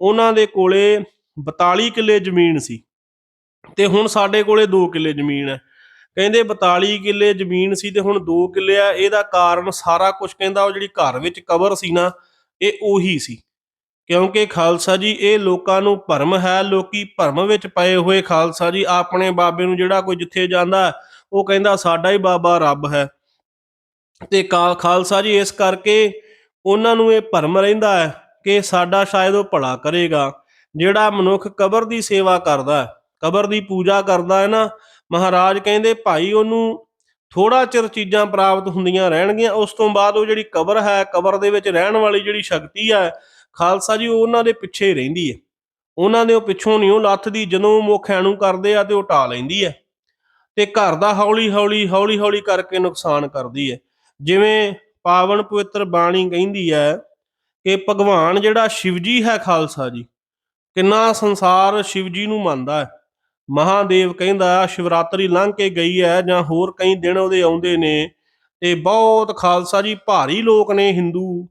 ਉਹਨਾਂ ਦੇ ਕੋਲੇ 42 ਕਿੱਲੇ ਜ਼ਮੀਨ ਸੀ। ਤੇ ਹੁਣ ਸਾਡੇ ਕੋਲੇ 2 ਕਿੱਲੇ ਜ਼ਮੀਨ ਹੈ। ਕਹਿੰਦੇ 42 ਕਿੱਲੇ ਜ਼ਮੀਨ ਸੀ ਤੇ ਹੁਣ 2 ਕਿੱਲੇ ਆ। ਇਹਦਾ ਕਾਰਨ ਸਾਰਾ ਕੁਝ ਕਹਿੰਦਾ ਉਹ ਜਿਹੜੀ ਘਰ ਵਿੱਚ ਕਬਰ ਸੀ ਨਾ, ਇਹ ਉਹੀ ਸੀ। ਕਿਉਂਕਿ ਖਾਲਸਾ ਜੀ, ਇਹ ਲੋਕਾਂ ਨੂੰ ਭਰਮ ਹੈ। ਲੋਕੀ ਭਰਮ ਵਿੱਚ ਪਏ ਹੋਏ ਖਾਲਸਾ ਜੀ, ਆਪਣੇ ਬਾਬੇ ਨੂੰ ਜਿਹੜਾ ਕੋਈ ਜਿੱਥੇ ਜਾਂਦਾ, ਉਹ ਕਹਿੰਦਾ ਸਾਡਾ ਹੀ ਬਾਬਾ ਰੱਬ ਹੈ। ਤੇ ਕਾ- ਖਾਲਸਾ ਜੀ, ਇਸ ਕਰਕੇ ਉਹਨਾਂ ਨੂੰ ਇਹ ਭਰਮ ਰਹਿੰਦਾ ਹੈ ਕਿ ਸਾਡਾ ਸ਼ਾਇਦ ਉਹ ਭਲਾ ਕਰੇਗਾ। ਜਿਹੜਾ ਮਨੁੱਖ ਕਬਰ ਦੀ ਸੇਵਾ ਕਰਦਾ ਹੈ ਕਬਰ ਦੀ ਪੂਜਾ ਕਰਦਾ ਹੈ ਨਾ, ਮਹਾਰਾਜ ਕਹਿੰਦੇ ਭਾਈ ਉਹਨੂੰ ਥੋੜਾ ਚਿਰ ਚੀਜ਼ਾਂ ਪ੍ਰਾਪਤ ਹੁੰਦੀਆਂ ਰਹਿਣਗੀਆਂ, ਉਸ ਤੋਂ ਬਾਅਦ ਉਹ ਜਿਹੜੀ ਕਬਰ ਹੈ, ਕਬਰ ਦੇ ਵਿੱਚ ਰਹਿਣ ਵਾਲੀ ਜਿਹੜੀ ਸ਼ਕਤੀ ਹੈ, ਖਾਲਸਾ ਜੀ ਉਹਨਾਂ ਦੇ ਪਿੱਛੇ ਰਹਿੰਦੀ ਹੈ। ਉਹਨਾਂ ਦੇ ਉਹ ਪਿੱਛੋਂ ਨਹੀਂ, ਉਹ ਲੱਥ ਦੀ ਜਦੋਂ ਉਹ ਮੁੱਖ ਐਣੂ ਕਰਦੇ ਆ ਤੇ ਉਹ ਟਾ ਲੈਂਦੀ ਹੈ ਤੇ ਘਰ ਦਾ ਹੌਲੀ ਹੌਲੀ ਹੌਲੀ ਹੌਲੀ ਕਰਕੇ ਨੁਕਸਾਨ ਕਰਦੀ ਹੈ। ਜਿਵੇਂ ਪਾਵਨ ਪਵਿੱਤਰ ਬਾਣੀ ਕਹਿੰਦੀ ਹੈ ਕਿ ਭਗਵਾਨ ਜਿਹੜਾ ਸ਼ਿਵਜੀ ਹੈ ਖਾਲਸਾ ਜੀ, ਕਿੰਨਾ ਸੰਸਾਰ ਸ਼ਿਵਜੀ ਨੂੰ ਮੰਨਦਾ ਹੈ। ਮਹਾਦੇਵ ਕਹਿੰਦਾ, ਸ਼ਿਵਰਾਤਰੀ ਲੰਘ ਕੇ ਗਈ ਹੈ ਜਾਂ ਹੋਰ ਕਈ ਦਿਨ ਉਹਦੇ ਆਉਂਦੇ ਨੇ ਤੇ ਬਹੁਤ ਖਾਲਸਾ ਜੀ ਭਾਰੀ ਲੋਕ ਨੇ ਹਿੰਦੂ।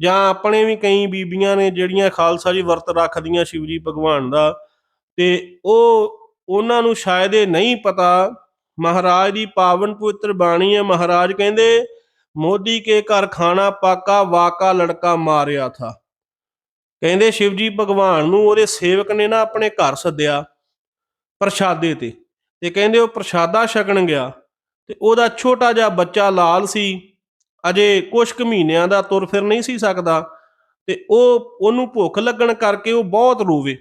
ਜਾਂ ਆਪਣੇ ਵੀ ਕਈ ਬੀਬੀਆਂ ਨੇ ਜਿਹੜੀਆਂ ਖਾਲਸਾ ਜੀ ਵਰਤ ਰੱਖਦੀਆਂ ਸ਼ਿਵਜੀ ਭਗਵਾਨ ਦਾ। ਤੇ ਉਹ, ਉਹਨਾਂ ਨੂੰ ਸ਼ਾਇਦ ਇਹ ਨਹੀਂ ਪਤਾ, ਮਹਾਰਾਜ ਦੀ ਪਾਵਨ ਪਵਿੱਤਰ ਬਾਣੀ ਹੈ ਮਹਾਰਾਜ ਕਹਿੰਦੇ, ਮੋਦੀ ਕੇ ਘਰ ਖਾਣਾ ਪਾਕਾ, ਵਾਕਾ ਲੜਕਾ ਮਾਰਿਆ ਥਾ। ਕਹਿੰਦੇ, ਸ਼ਿਵਜੀ ਭਗਵਾਨ ਨੂੰ ਉਹਦੇ ਸੇਵਕ ਨੇ ਨਾ ਆਪਣੇ ਘਰ ਸੱਦਿਆ। ਪ੍ਰਸ਼ਾਦੇ ਤੇ। ਤੇ ਕਹਿੰਦੇ ਉਹ ਪ੍ਰਸ਼ਾਦਾ ਛਕਣ ਗਿਆ ਤੇ ਉਹਦਾ ਛੋਟਾ ਜਿਹਾ ਬੱਚਾ ਲਾਲ ਸੀ। ਅਜੇ ਕੁਝ ਕੁ ਮਹੀਨਿਆਂ ਦਾ ਤੁਰ ਫਿਰ ਨਹੀਂ ਸੀ ਸਕਦਾ ਤੇ ਉਹ, ਉਹਨੂੰ ਭੁੱਖ ਲੱਗਣ ਕਰਕੇ ਉਹ ਬਹੁਤ ਰੋਵੇ।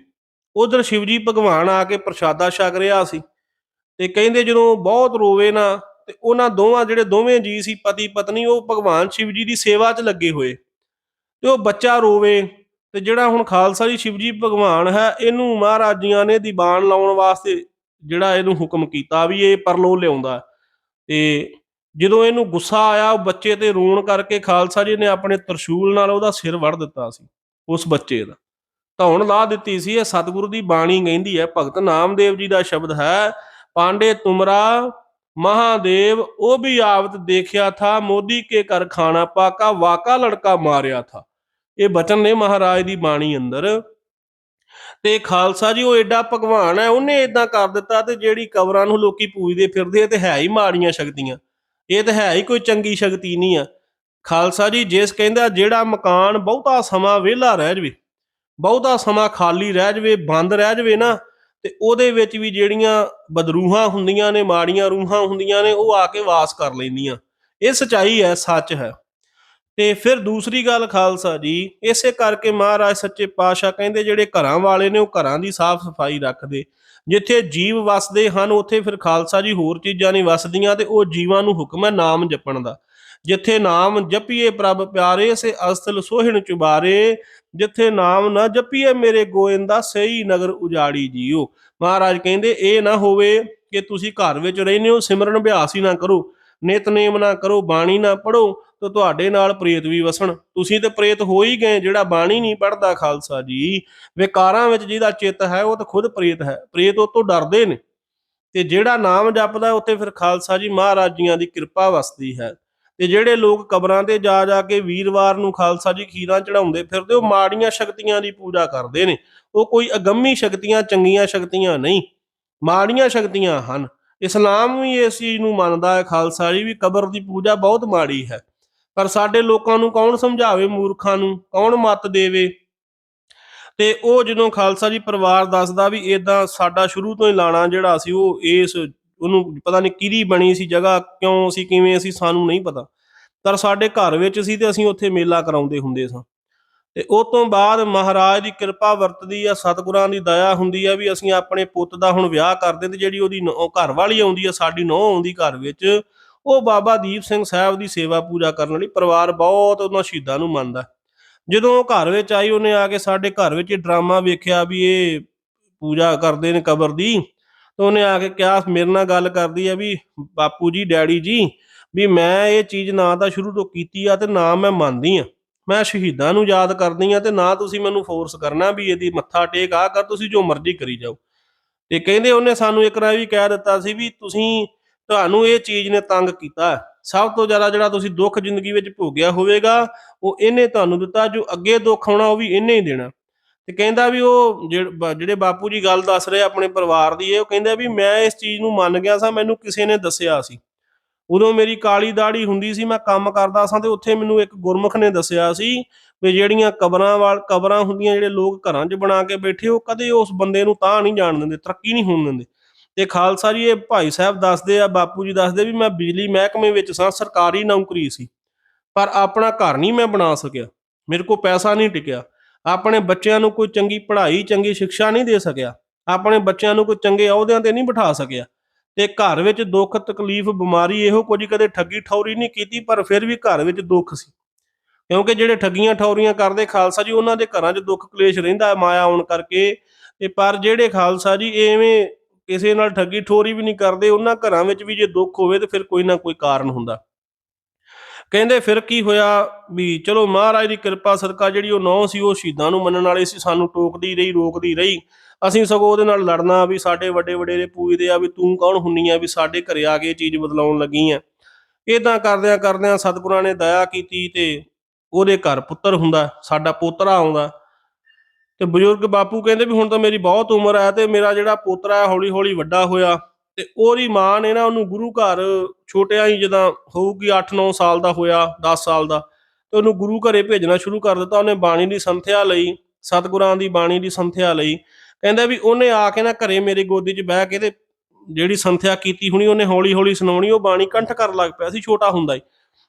ਉਧਰ ਸ਼ਿਵਜੀ ਭਗਵਾਨ ਆ ਕੇ ਪ੍ਰਸ਼ਾਦਾ ਛਕ ਰਿਹਾ ਸੀ ਤੇ ਕਹਿੰਦੇ ਜਦੋਂ ਬਹੁਤ ਰੋਵੇ ਨਾ ਤੇ ਉਹਨਾਂ ਦੋਵਾਂ, ਜਿਹੜੇ ਦੋਵੇਂ ਜੀ ਸੀ ਪਤੀ ਪਤਨੀ ਉਹ ਭਗਵਾਨ ਸ਼ਿਵਜੀ ਦੀ ਸੇਵਾ 'ਚ ਲੱਗੇ ਹੋਏ। ਤੇ ਉਹ ਬੱਚਾ ਰੋਵੇ ਤੇ ਜਿਹੜਾ ਹੁਣ ਖਾਲਸਾ ਜੀ ਸ਼ਿਵਜੀ ਭਗਵਾਨ ਹੈ, ਇਹਨੂੰ ਮਹਾਰਾਜੀਆਂ ਨੇ ਦੀਵਾਨ ਲਾਉਣ ਵਾਸਤੇ ਜਿਹੜਾ ਇਹਨੂੰ ਹੁਕਮ ਕੀਤਾ ਵੀ ਇਹ ਪਰਲੋ ਲਿਆਉਂਦਾ ਤੇ ਜਦੋਂ ਇਹਨੂੰ ਗੁੱਸਾ ਆਇਆ, ਉਹ ਬੱਚੇ ਤੇ ਰੋਣ ਕਰਕੇ ਖਾਲਸਾ ਜੀ ਨੇ ਆਪਣੇ ਤਰਸ਼ੂਲ ਨਾਲ ਉਹਦਾ ਸਿਰ ਵੜ ਦਿੱਤਾ ਸੀ, ਉਸ ਬੱਚੇ ਦਾ। ਧੌਣ ਲਾ ਦਿੱਤੀ ਸੀ, ਇਹ ਸਤਿਗੁਰੂ ਦੀ ਬਾਣੀ ਕਹਿੰਦੀ ਹੈ, ਭਗਤ ਨਾਮਦੇਵ ਜੀ ਦਾ ਸ਼ਬਦ ਹੈ, ਪਾਂਡੇ ਤੁਮਰਾ, ਮਹਾਦੇਵ, ਉਹ ਵੀ ਆਵਤ ਦੇਖਿਆ ਥਾ, ਮੋਦੀ ਕੇ ਕਰ ਖਾਣਾ ਪਾਕਾ, ਵਾਕਾ ਲੜਕਾ ਮਾਰਿਆ ਥਾ। ਇਹ ਬਚਨ ਨੇ ਮਹਾਰਾਜ ਦੀ ਬਾਣੀ ਅੰਦਰ। ਤੇ ਖਾਲਸਾ ਜੀ, ਉਹ ਐਡਾ ਭਗਵਾਨ ਹੈ, ਉਹਨੇ ਇਦਾਂ ਕਰ ਦਿੱਤਾ ਤੇ ਜਿਹੜੀ ਕਬਰਾਂ ਨੂੰ ਲੋਕੀ ਪੂਜਦੇ ਫਿਰਦੇ ਤੇ ਹੈ ਹੀ ਮਾੜੀਆਂ ਸ਼ਕਤੀਆਂ। ਇਹ ਤਾਂ ਹੈ ਹੀ ਕੋਈ ਚੰਗੀ ਸ਼ਕਤੀ ਨਹੀਂ ਆ। ਖਾਲਸਾ ਜੀ, ਜਿਸ ਕਹਿੰਦਾ ਜਿਹੜਾ ਮਕਾਨ ਬਹੁਤਾ ਸਮਾਂ ਵਿਹਲਾ ਰਹਿ ਜਵੇ, ਬਹੁਤਾ ਸਮਾਂ ਖਾਲੀ ਰਹਿ ਜਵੇ, ਬੰਦ ਰਹਿ ਜਵੇ ਨਾ, ਤੇ ਉਹਦੇ ਵਿੱਚ ਵੀ ਜਿਹੜੀਆਂ ਬਦਰੂਹਾਂ ਹੁੰਦੀਆਂ ਨੇ, ਮਾੜੀਆਂ ਰੂਹਾਂ ਹੁੰਦੀਆਂ ਨੇ, ਉਹ ਆ ਕੇ ਵਾਸ ਕਰ ਲੈਂਦੀਆਂ। ਇਹ ਸਚਾਈ ਹੈ, ਸੱਚ ਹੈ। ਤੇ ਫਿਰ ਦੂਸਰੀ ਗੱਲ ਖਾਲਸਾ ਜੀ, ਇਸੇ ਕਰਕੇ ਮਹਾਰਾਜ ਸੱਚੇ ਪਾਤਸ਼ਾਹ ਕਹਿੰਦੇ ਜਿਹੜੇ ਘਰਾਂ ਵਾਲੇ ਨੇ ਉਹ ਘਰਾਂ ਦੀ ਸਾਫ਼ ਸਫ਼ਾਈ ਰੱਖਦੇ। ਜਿੱਥੇ ਜੀਵ ਵਸਦੇ ਹਨ, ਉੱਥੇ ਫਿਰ ਖਾਲਸਾ ਜੀ ਹੋਰ ਚੀਜ਼ਾਂ ਨਹੀਂ ਵਸਦੀਆਂ ਤੇ ਉਹ ਜੀਵਾਂ ਨੂੰ ਹੁਕਮ ਹੈ ਨਾਮ ਜਪਣ ਦਾ। ਜਿੱਥੇ ਨਾਮ ਜਪੀਏ ਪ੍ਰਭ ਪਿਆਰੇ, ਸੇ ਅਸਤਲ ਸੋਹਿਣ ਚੁਬਾਰੇ। ਜਿੱਥੇ ਨਾਮ ਨਾ ਜਪੀਏ ਮੇਰੇ ਗੋਇੰਦਾ, ਸਹੀ ਨਗਰ ਉਜਾੜੀ ਜੀਓ। ਮਹਾਰਾਜ ਕਹਿੰਦੇ, ਇਹ ਨਾ ਹੋਵੇ ਕਿ ਤੁਸੀਂ ਘਰ ਵਿੱਚ ਰਹਿੰਦੇ ਹੋ, ਸਿਮਰਨ ਅਭਿਆਸ ਹੀ ਨਾ ਕਰੋ, ਨਿਤਨੇਮ ਨਾ ਕਰੋ, ਬਾਣੀ ਨਾ ਪੜੋ ਤਾਂ ਤੁਹਾਡੇ ਨਾਲ ਪ੍ਰੇਤ ਵੀ ਵਸਣ। ਤੁਸੀਂ ਤੇ ਪ੍ਰੇਤ ਹੋ ਹੀ ਗਏ, ਜਿਹੜਾ ਬਾਣੀ ਨਹੀਂ ਪੜਦਾ ਖਾਲਸਾ ਜੀ। ਵਿਕਾਰਾਂ ਵਿੱਚ ਜਿਹਦਾ ਚਿੱਤ ਹੈ, ਉਹ ਤਾਂ ਖੁਦ ਪ੍ਰੇਤ ਹੈ। ਪ੍ਰੇਤ ਉਹ ਤੋਂ ਡਰਦੇ ਨੇ। ਤੇ ਜਿਹੜਾ ਨਾਮ ਜਪਦਾ, ਉੱਥੇ ਫਿਰ ਖਾਲਸਾ ਜੀ ਮਹਾਰਾਜ ਜੀਆਂ ਦੀ ਕਿਰਪਾ ਵਸਦੀ ਹੈ। ਤੇ ਜਿਹੜੇ ਲੋਕ ਕਬਰਾਂ ਤੇ ਜਾ ਜਾ ਕੇ ਵੀਰਵਾਰ ਨੂੰ ਖਾਲਸਾ ਜੀ ਖੀਰਾਂ ਚੜਾਉਂਦੇ ਫਿਰਦੇ, ਉਹ ਮਾੜੀਆਂ ਸ਼ਕਤੀਆਂ ਦੀ ਪੂਜਾ ਕਰਦੇ ਨੇ। ਉਹ ਕੋਈ ਅਗੰਮੀ ਸ਼ਕਤੀਆਂ, ਚੰਗੀਆਂ ਸ਼ਕਤੀਆਂ ਨਹੀਂ। ਮਾੜੀਆਂ ਸ਼ਕਤੀਆਂ ਹਨ। ਇਸਲਾਮ ਵੀ ਇਸ ਚੀਜ਼ ਨੂੰ ਮੰਨਦਾ ਹੈ ਖਾਲਸਾ ਜੀ, ਵੀ ਕਬਰ ਦੀ ਪੂਜਾ ਬਹੁਤ ਮਾੜੀ ਹੈ। ਪਰ ਸਾਡੇ ਲੋਕਾਂ ਨੂੰ ਕੌਣ ਸਮਝਾਵੇ ਮੂਰਖਾਂ ਨੂੰ? ਕੌਣ ਮਤ ਦੇਵੇ? ਤੇ ਉਹ ਜਦੋਂ ਖਾਲਸਾ ਜੀ ਪਰਿਵਾਰ ਦੱਸਦਾ ਵੀ ਇਦਾਂ ਸਾਡਾ ਸ਼ੁਰੂ ਤੋਂ ਹੀ ਲਾਣਾ ਜਿਹੜਾ ਸੀ, ਉਹ ਇਸ ਉਹਨੂੰ ਪਤਾ ਨਹੀਂ ਕਿਹਦੀ ਬਣੀ ਸੀ ਜਗ੍ਹਾ, ਕਿਉਂ ਸੀ, ਕਿਵੇਂ ਸੀ, ਸਾਨੂੰ ਨਹੀਂ ਪਤਾ। ਪਰ ਸਾਡੇ ਘਰ ਵਿੱਚ ਸੀ ਤੇ ਅਸੀਂ ਉੱਥੇ ਮੇਲਾ ਕਰਾਉਂਦੇ ਹੁੰਦੇ ਸਾਂ। ਤੇ ਉਹ ਤੋਂ ਬਾਅਦ ਮਹਾਰਾਜ ਦੀ ਕਿਰਪਾ ਵਰਤਦੀ ਆ, ਸਤਿਗੁਰਾਂ ਦੀ ਦਇਆ ਹੁੰਦੀ ਆ ਵੀ ਅਸੀਂ ਆਪਣੇ ਪੁੱਤ ਦਾ ਹੁਣ ਵਿਆਹ ਕਰਦੇ ਤੇ ਜਿਹੜੀ ਉਹਦੀ ਘਰ ਵਾਲੀ ਆਉਂਦੀ ਆ, ਸਾਡੀ ਨੌਂ ਆਉਂਦੀ ਘਰ ਵਿੱਚ ਉਹ ਬਾਬਾ ਦੀਪ ਸਿੰਘ ਸਾਹਿਬ ਦੀ ਸੇਵਾ ਪੂਜਾ ਕਰਨ ਲਈ ਪਰਿਵਾਰ ਬਹੁਤ ਉਹਨਾਂ ਸ਼ਹੀਦਾਂ ਨੂੰ ਮੰਨਦਾ। ਜਦੋਂ ਉਹ ਘਰ ਵਿੱਚ ਆਈ, ਉਹਨੇ ਆ ਕੇ ਸਾਡੇ ਘਰ ਵਿੱਚ ਡਰਾਮਾ ਵੇਖਿਆ ਵੀ ਇਹ ਪੂਜਾ ਕਰਦੇ ਨੇ ਕਬਰ ਦੀ। ਤਾਂ ਉਹਨੇ ਆ ਕੇ ਕਿਹਾ, ਮੇਰੇ ਨਾਲ ਗੱਲ ਕਰਦੀ ਆ ਵੀ ਬਾਪੂ ਜੀ, ਡੈਡੀ ਜੀ, ਵੀ ਮੈਂ ਇਹ ਚੀਜ਼ ਨਾ ਤਾਂ ਸ਼ੁਰੂ ਤੋਂ ਕੀਤੀ ਆ ਤੇ ਨਾ ਮੈਂ ਮੰਨਦੀ ਆ। ਮੈਂ ਸ਼ਹੀਦਾਂ ਨੂੰ ਯਾਦ ਕਰਦੀ ਆ ਤੇ ਨਾ ਤੁਸੀਂ ਮੈਨੂੰ ਫੋਰਸ ਕਰਨਾ ਵੀ ਇਹਦੀ ਮੱਥਾ ਟੇਕ ਆ ਕਰ, ਤੁਸੀਂ ਜੋ ਮਰਜ਼ੀ ਕਰੀ ਜਾਓ। ਤੇ ਕਹਿੰਦੇ ਉਹਨੇ ਸਾਨੂੰ ਇੱਕ ਵਾਰ ਵੀ ਕਹਿ ਦਿੱਤਾ ਸੀ ਵੀ ਤੁਸੀਂ ਤੁਹਾਨੂੰ ਇਹ ਚੀਜ਼ ਨੇ ਤੰਗ ਕੀਤਾ। ਸਭ ਤੋਂ ਜ਼ਿਆਦਾ ਜਿਹੜਾ ਤੁਸੀਂ ਦੁੱਖ ਜ਼ਿੰਦਗੀ ਵਿੱਚ ਭੋਗਿਆ ਹੋਵੇਗਾ, ਉਹ ਇਹਨੇ ਤੁਹਾਨੂੰ ਦਿੱਤਾ, ਜੋ ਅੱਗੇ ਦੁੱਖ ਆਉਣਾ ਉਹ ਵੀ ਇਹਨੇ ਹੀ ਦੇਣਾ। ਤੇ ਕਹਿੰਦਾ ਵੀ ਉਹ ਜਿਹੜੇ ਜਿਹੜੇ ਬਾਪੂ ਜੀ ਗੱਲ ਦੱਸ ਰਹੇ ਆਪਣੇ ਪਰਿਵਾਰ ਦੀ, ਇਹ ਉਹ ਕਹਿੰਦਾ ਵੀ ਮੈਂ ਇਸ ਚੀਜ਼ ਨੂੰ ਮੰਨ ਗਿਆ ਸਾਂ, ਮੈਨੂੰ ਕਿਸੇ ਨੇ ਦੱਸਿਆ ਸੀ। ਉਦੋਂ ਮੇਰੀ ਕਾਲੀ ਦਾੜੀ ਹੁੰਦੀ ਸੀ, ਮੈਂ ਕੰਮ ਕਰਦਾ ਸਾਂ ਤੇ ਉੱਥੇ ਮੈਨੂੰ ਇੱਕ ਗੁਰਮੁਖ ਨੇ ਦੱਸਿਆ ਸੀ ਵੀ ਜਿਹੜੀਆਂ ਕਬਰਾਂ ਵਾਲ, ਕਬਰਾਂ ਹੁੰਦੀਆਂ ਜਿਹੜੇ ਲੋਕ ਘਰਾਂ 'ਚ ਬਣਾ ਕੇ ਬੈਠੇ, ਉਹ ਕਦੇ ਉਸ ਬੰਦੇ ਨੂੰ ਤਾਂ ਨਹੀਂ ਜਾਣ ਦਿੰਦੇ, ਤਰੱਕੀ ਨਹੀਂ ਹੋਣ ਦਿੰਦੇ। ਤੇ ਖਾਲਸਾ ਜੀ, ਇਹ ਭਾਈ ਸਾਹਿਬ ਦੱਸਦੇ ਆ, ਬਾਪੂ ਜੀ ਦੱਸਦੇ ਵੀ ਮੈਂ ਬਿਜਲੀ ਮਹਿਕਮੇ ਵਿੱਚ ਸਾਂ, ਸਰਕਾਰੀ ਨੌਕਰੀ ਸੀ। ਪਰ ਆਪਣਾ ਘਰ ਨਹੀਂ ਮੈਂ ਬਣਾ ਸਕਿਆ। ਮੇਰੇ ਕੋਲ ਪੈਸਾ ਨਹੀਂ ਟਿਕਿਆ। ਆਪਣੇ ਬੱਚਿਆਂ ਨੂੰ ਕੋਈ ਚੰਗੀ ਪੜ੍ਹਾਈ, ਚੰਗੀ ਸਿੱਖਿਆ ਨਹੀਂ ਦੇ ਸਕਿਆ। ਆਪਣੇ ਬੱਚਿਆਂ ਨੂੰ ਕੋਈ ਚੰਗੇ ਅਹੁਦਿਆਂ ਤੇ ਨਹੀਂ ਬਿਠਾ ਸਕਿਆ। ਤੇ ਘਰ ਵਿੱਚ ਦੁੱਖ, ਤਕਲੀਫ, ਬਿਮਾਰੀ ਇਹੋ ਕੁਝ ਕਦੇ ਠੱਗੀ ਠੌਰੀ ਨਹੀਂ ਕੀਤੀ, ਪਰ ਫਿਰ ਵੀ ਘਰ ਵਿੱਚ ਦੁੱਖ ਸੀ। ਕਿਉਂਕਿ ਜਿਹੜੇ ਠੱਗੀਆਂ ਠੌਰੀਆਂ ਕਰਦੇ ਖਾਲਸਾ ਜੀ, ਉਹਨਾਂ ਦੇ ਘਰਾਂ 'ਚ ਦੁੱਖ ਕਲੇਸ਼ ਰਹਿੰਦਾ ਮਾਇਆ ਆਉਣ ਕਰਕੇ। ਤੇ ਪਰ ਜਿਹੜੇ ਖਾਲਸਾ ਜੀ, ਐਵੇਂ ਕਿਸੇ ਨਾਲ ਠੱਗੀ ਠੋਰੀ ਵੀ ਨਹੀਂ ਕਰਦੇ, ਉਹਨਾਂ ਘਰਾਂ ਵਿੱਚ ਵੀ ਜੇ ਦੁੱਖ ਹੋਵੇ ਤੇ ਫਿਰ ਕੋਈ ਨਾ ਕੋਈ ਕਾਰਨ ਹੁੰਦਾ। ਕਹਿੰਦੇ ਫਿਰ ਕੀ ਹੋਇਆ ਵੀ ਚਲੋ ਮਹਾਰਾਜ ਦੀ ਕਿਰਪਾ, ਸਦਕਾ ਜਿਹੜੀ ਉਹ ਨੌ ਸੀ, ਉਹ ਸ਼ਹੀਦਾਂ ਨੂੰ ਮੰਨਣ ਵਾਲੇ ਸੀ, ਸਾਨੂੰ ਟੋਕਦੀ ਰਹੀ, ਰੋਕਦੀ ਰਹੀ। ਅਸੀਂ ਸਗੋਂ ਉਹਦੇ ਨਾਲ ਲੜਨਾ ਵੀ ਸਾਡੇ ਵੱਡੇ ਵਡੇਰੇ ਪੂਜਦੇ ਆ ਵੀ ਤੂੰ ਕੌਣ ਹੁੰਨੀ ਆ ਵੀ ਸਾਡੇ ਘਰੇ ਆ ਕੇ ਇਹ ਚੀਜ਼ ਬਦਲਾਉਣ ਲੱਗੀ ਆ। ਇਦਾਂ ਕਰਦਿਆਂ ਕਰਦਿਆਂ ਸਤਿਗੁਰਾਂ ਨੇ ਦਇਆ ਕੀਤੀ ਤੇ ਉਹਦੇ ਘਰ ਪੁੱਤਰ ਹੁੰਦਾ, ਸਾਡਾ ਪੋਤਰਾ ਆਉਂਦਾ। ਤੇ ਬਜ਼ੁਰਗ ਬਾਪੂ ਕਹਿੰਦੇ ਵੀ ਹੁਣ ਤਾਂ ਮੇਰੀ ਬਹੁਤ ਉਮਰ ਹੈ ਤੇ ਮੇਰਾ ਜਿਹੜਾ ਪੋਤਰਾ ਹੈ ਹੌਲੀ ਹੌਲੀ ਵੱਡਾ ਹੋਇਆ ਤੇ ਉਹਦੀ ਮਾਂ ਨੇ ਨਾ ਉਹਨੂੰ ਗੁਰੂ ਘਰ ਛੋਟਿਆਂ ਹੀ ਜਦੋਂ ਹੋਊਗੀ 8-9 ਸਾਲ ਦਾ ਹੋਇਆ 10 ਸਾਲ ਦਾ, ਤੇ ਉਹਨੂੰ ਗੁਰੂ ਘਰੇ ਭੇਜਣਾ ਸ਼ੁਰੂ ਕਰ ਦਿੱਤਾ। ਉਹਨੇ ਬਾਣੀ ਦੀ ਸੰਥਿਆ ਲਈ, ਸਤਿਗੁਰਾਂ ਦੀ ਬਾਣੀ ਦੀ ਸੰਥਿਆ ਲਈ। ਕਹਿੰਦਾ ਵੀ ਉਹਨੇ ਆ ਕੇ ਨਾ ਘਰੇ ਮੇਰੀ ਗੋਦੀ 'ਚ ਬਹਿ ਕੇ ਤੇ ਜਿਹੜੀ ਸੰਥਿਆ ਕੀਤੀ ਹੁਣੀ, ਉਹਨੇ ਹੌਲੀ ਹੌਲੀ ਸੁਣਾਉਣੀ, ਉਹ ਬਾਣੀ ਕੰਠ ਕਰਨ ਲੱਗ ਪਿਆ ਸੀ, ਛੋਟਾ ਹੁੰਦਾ ਹੀ।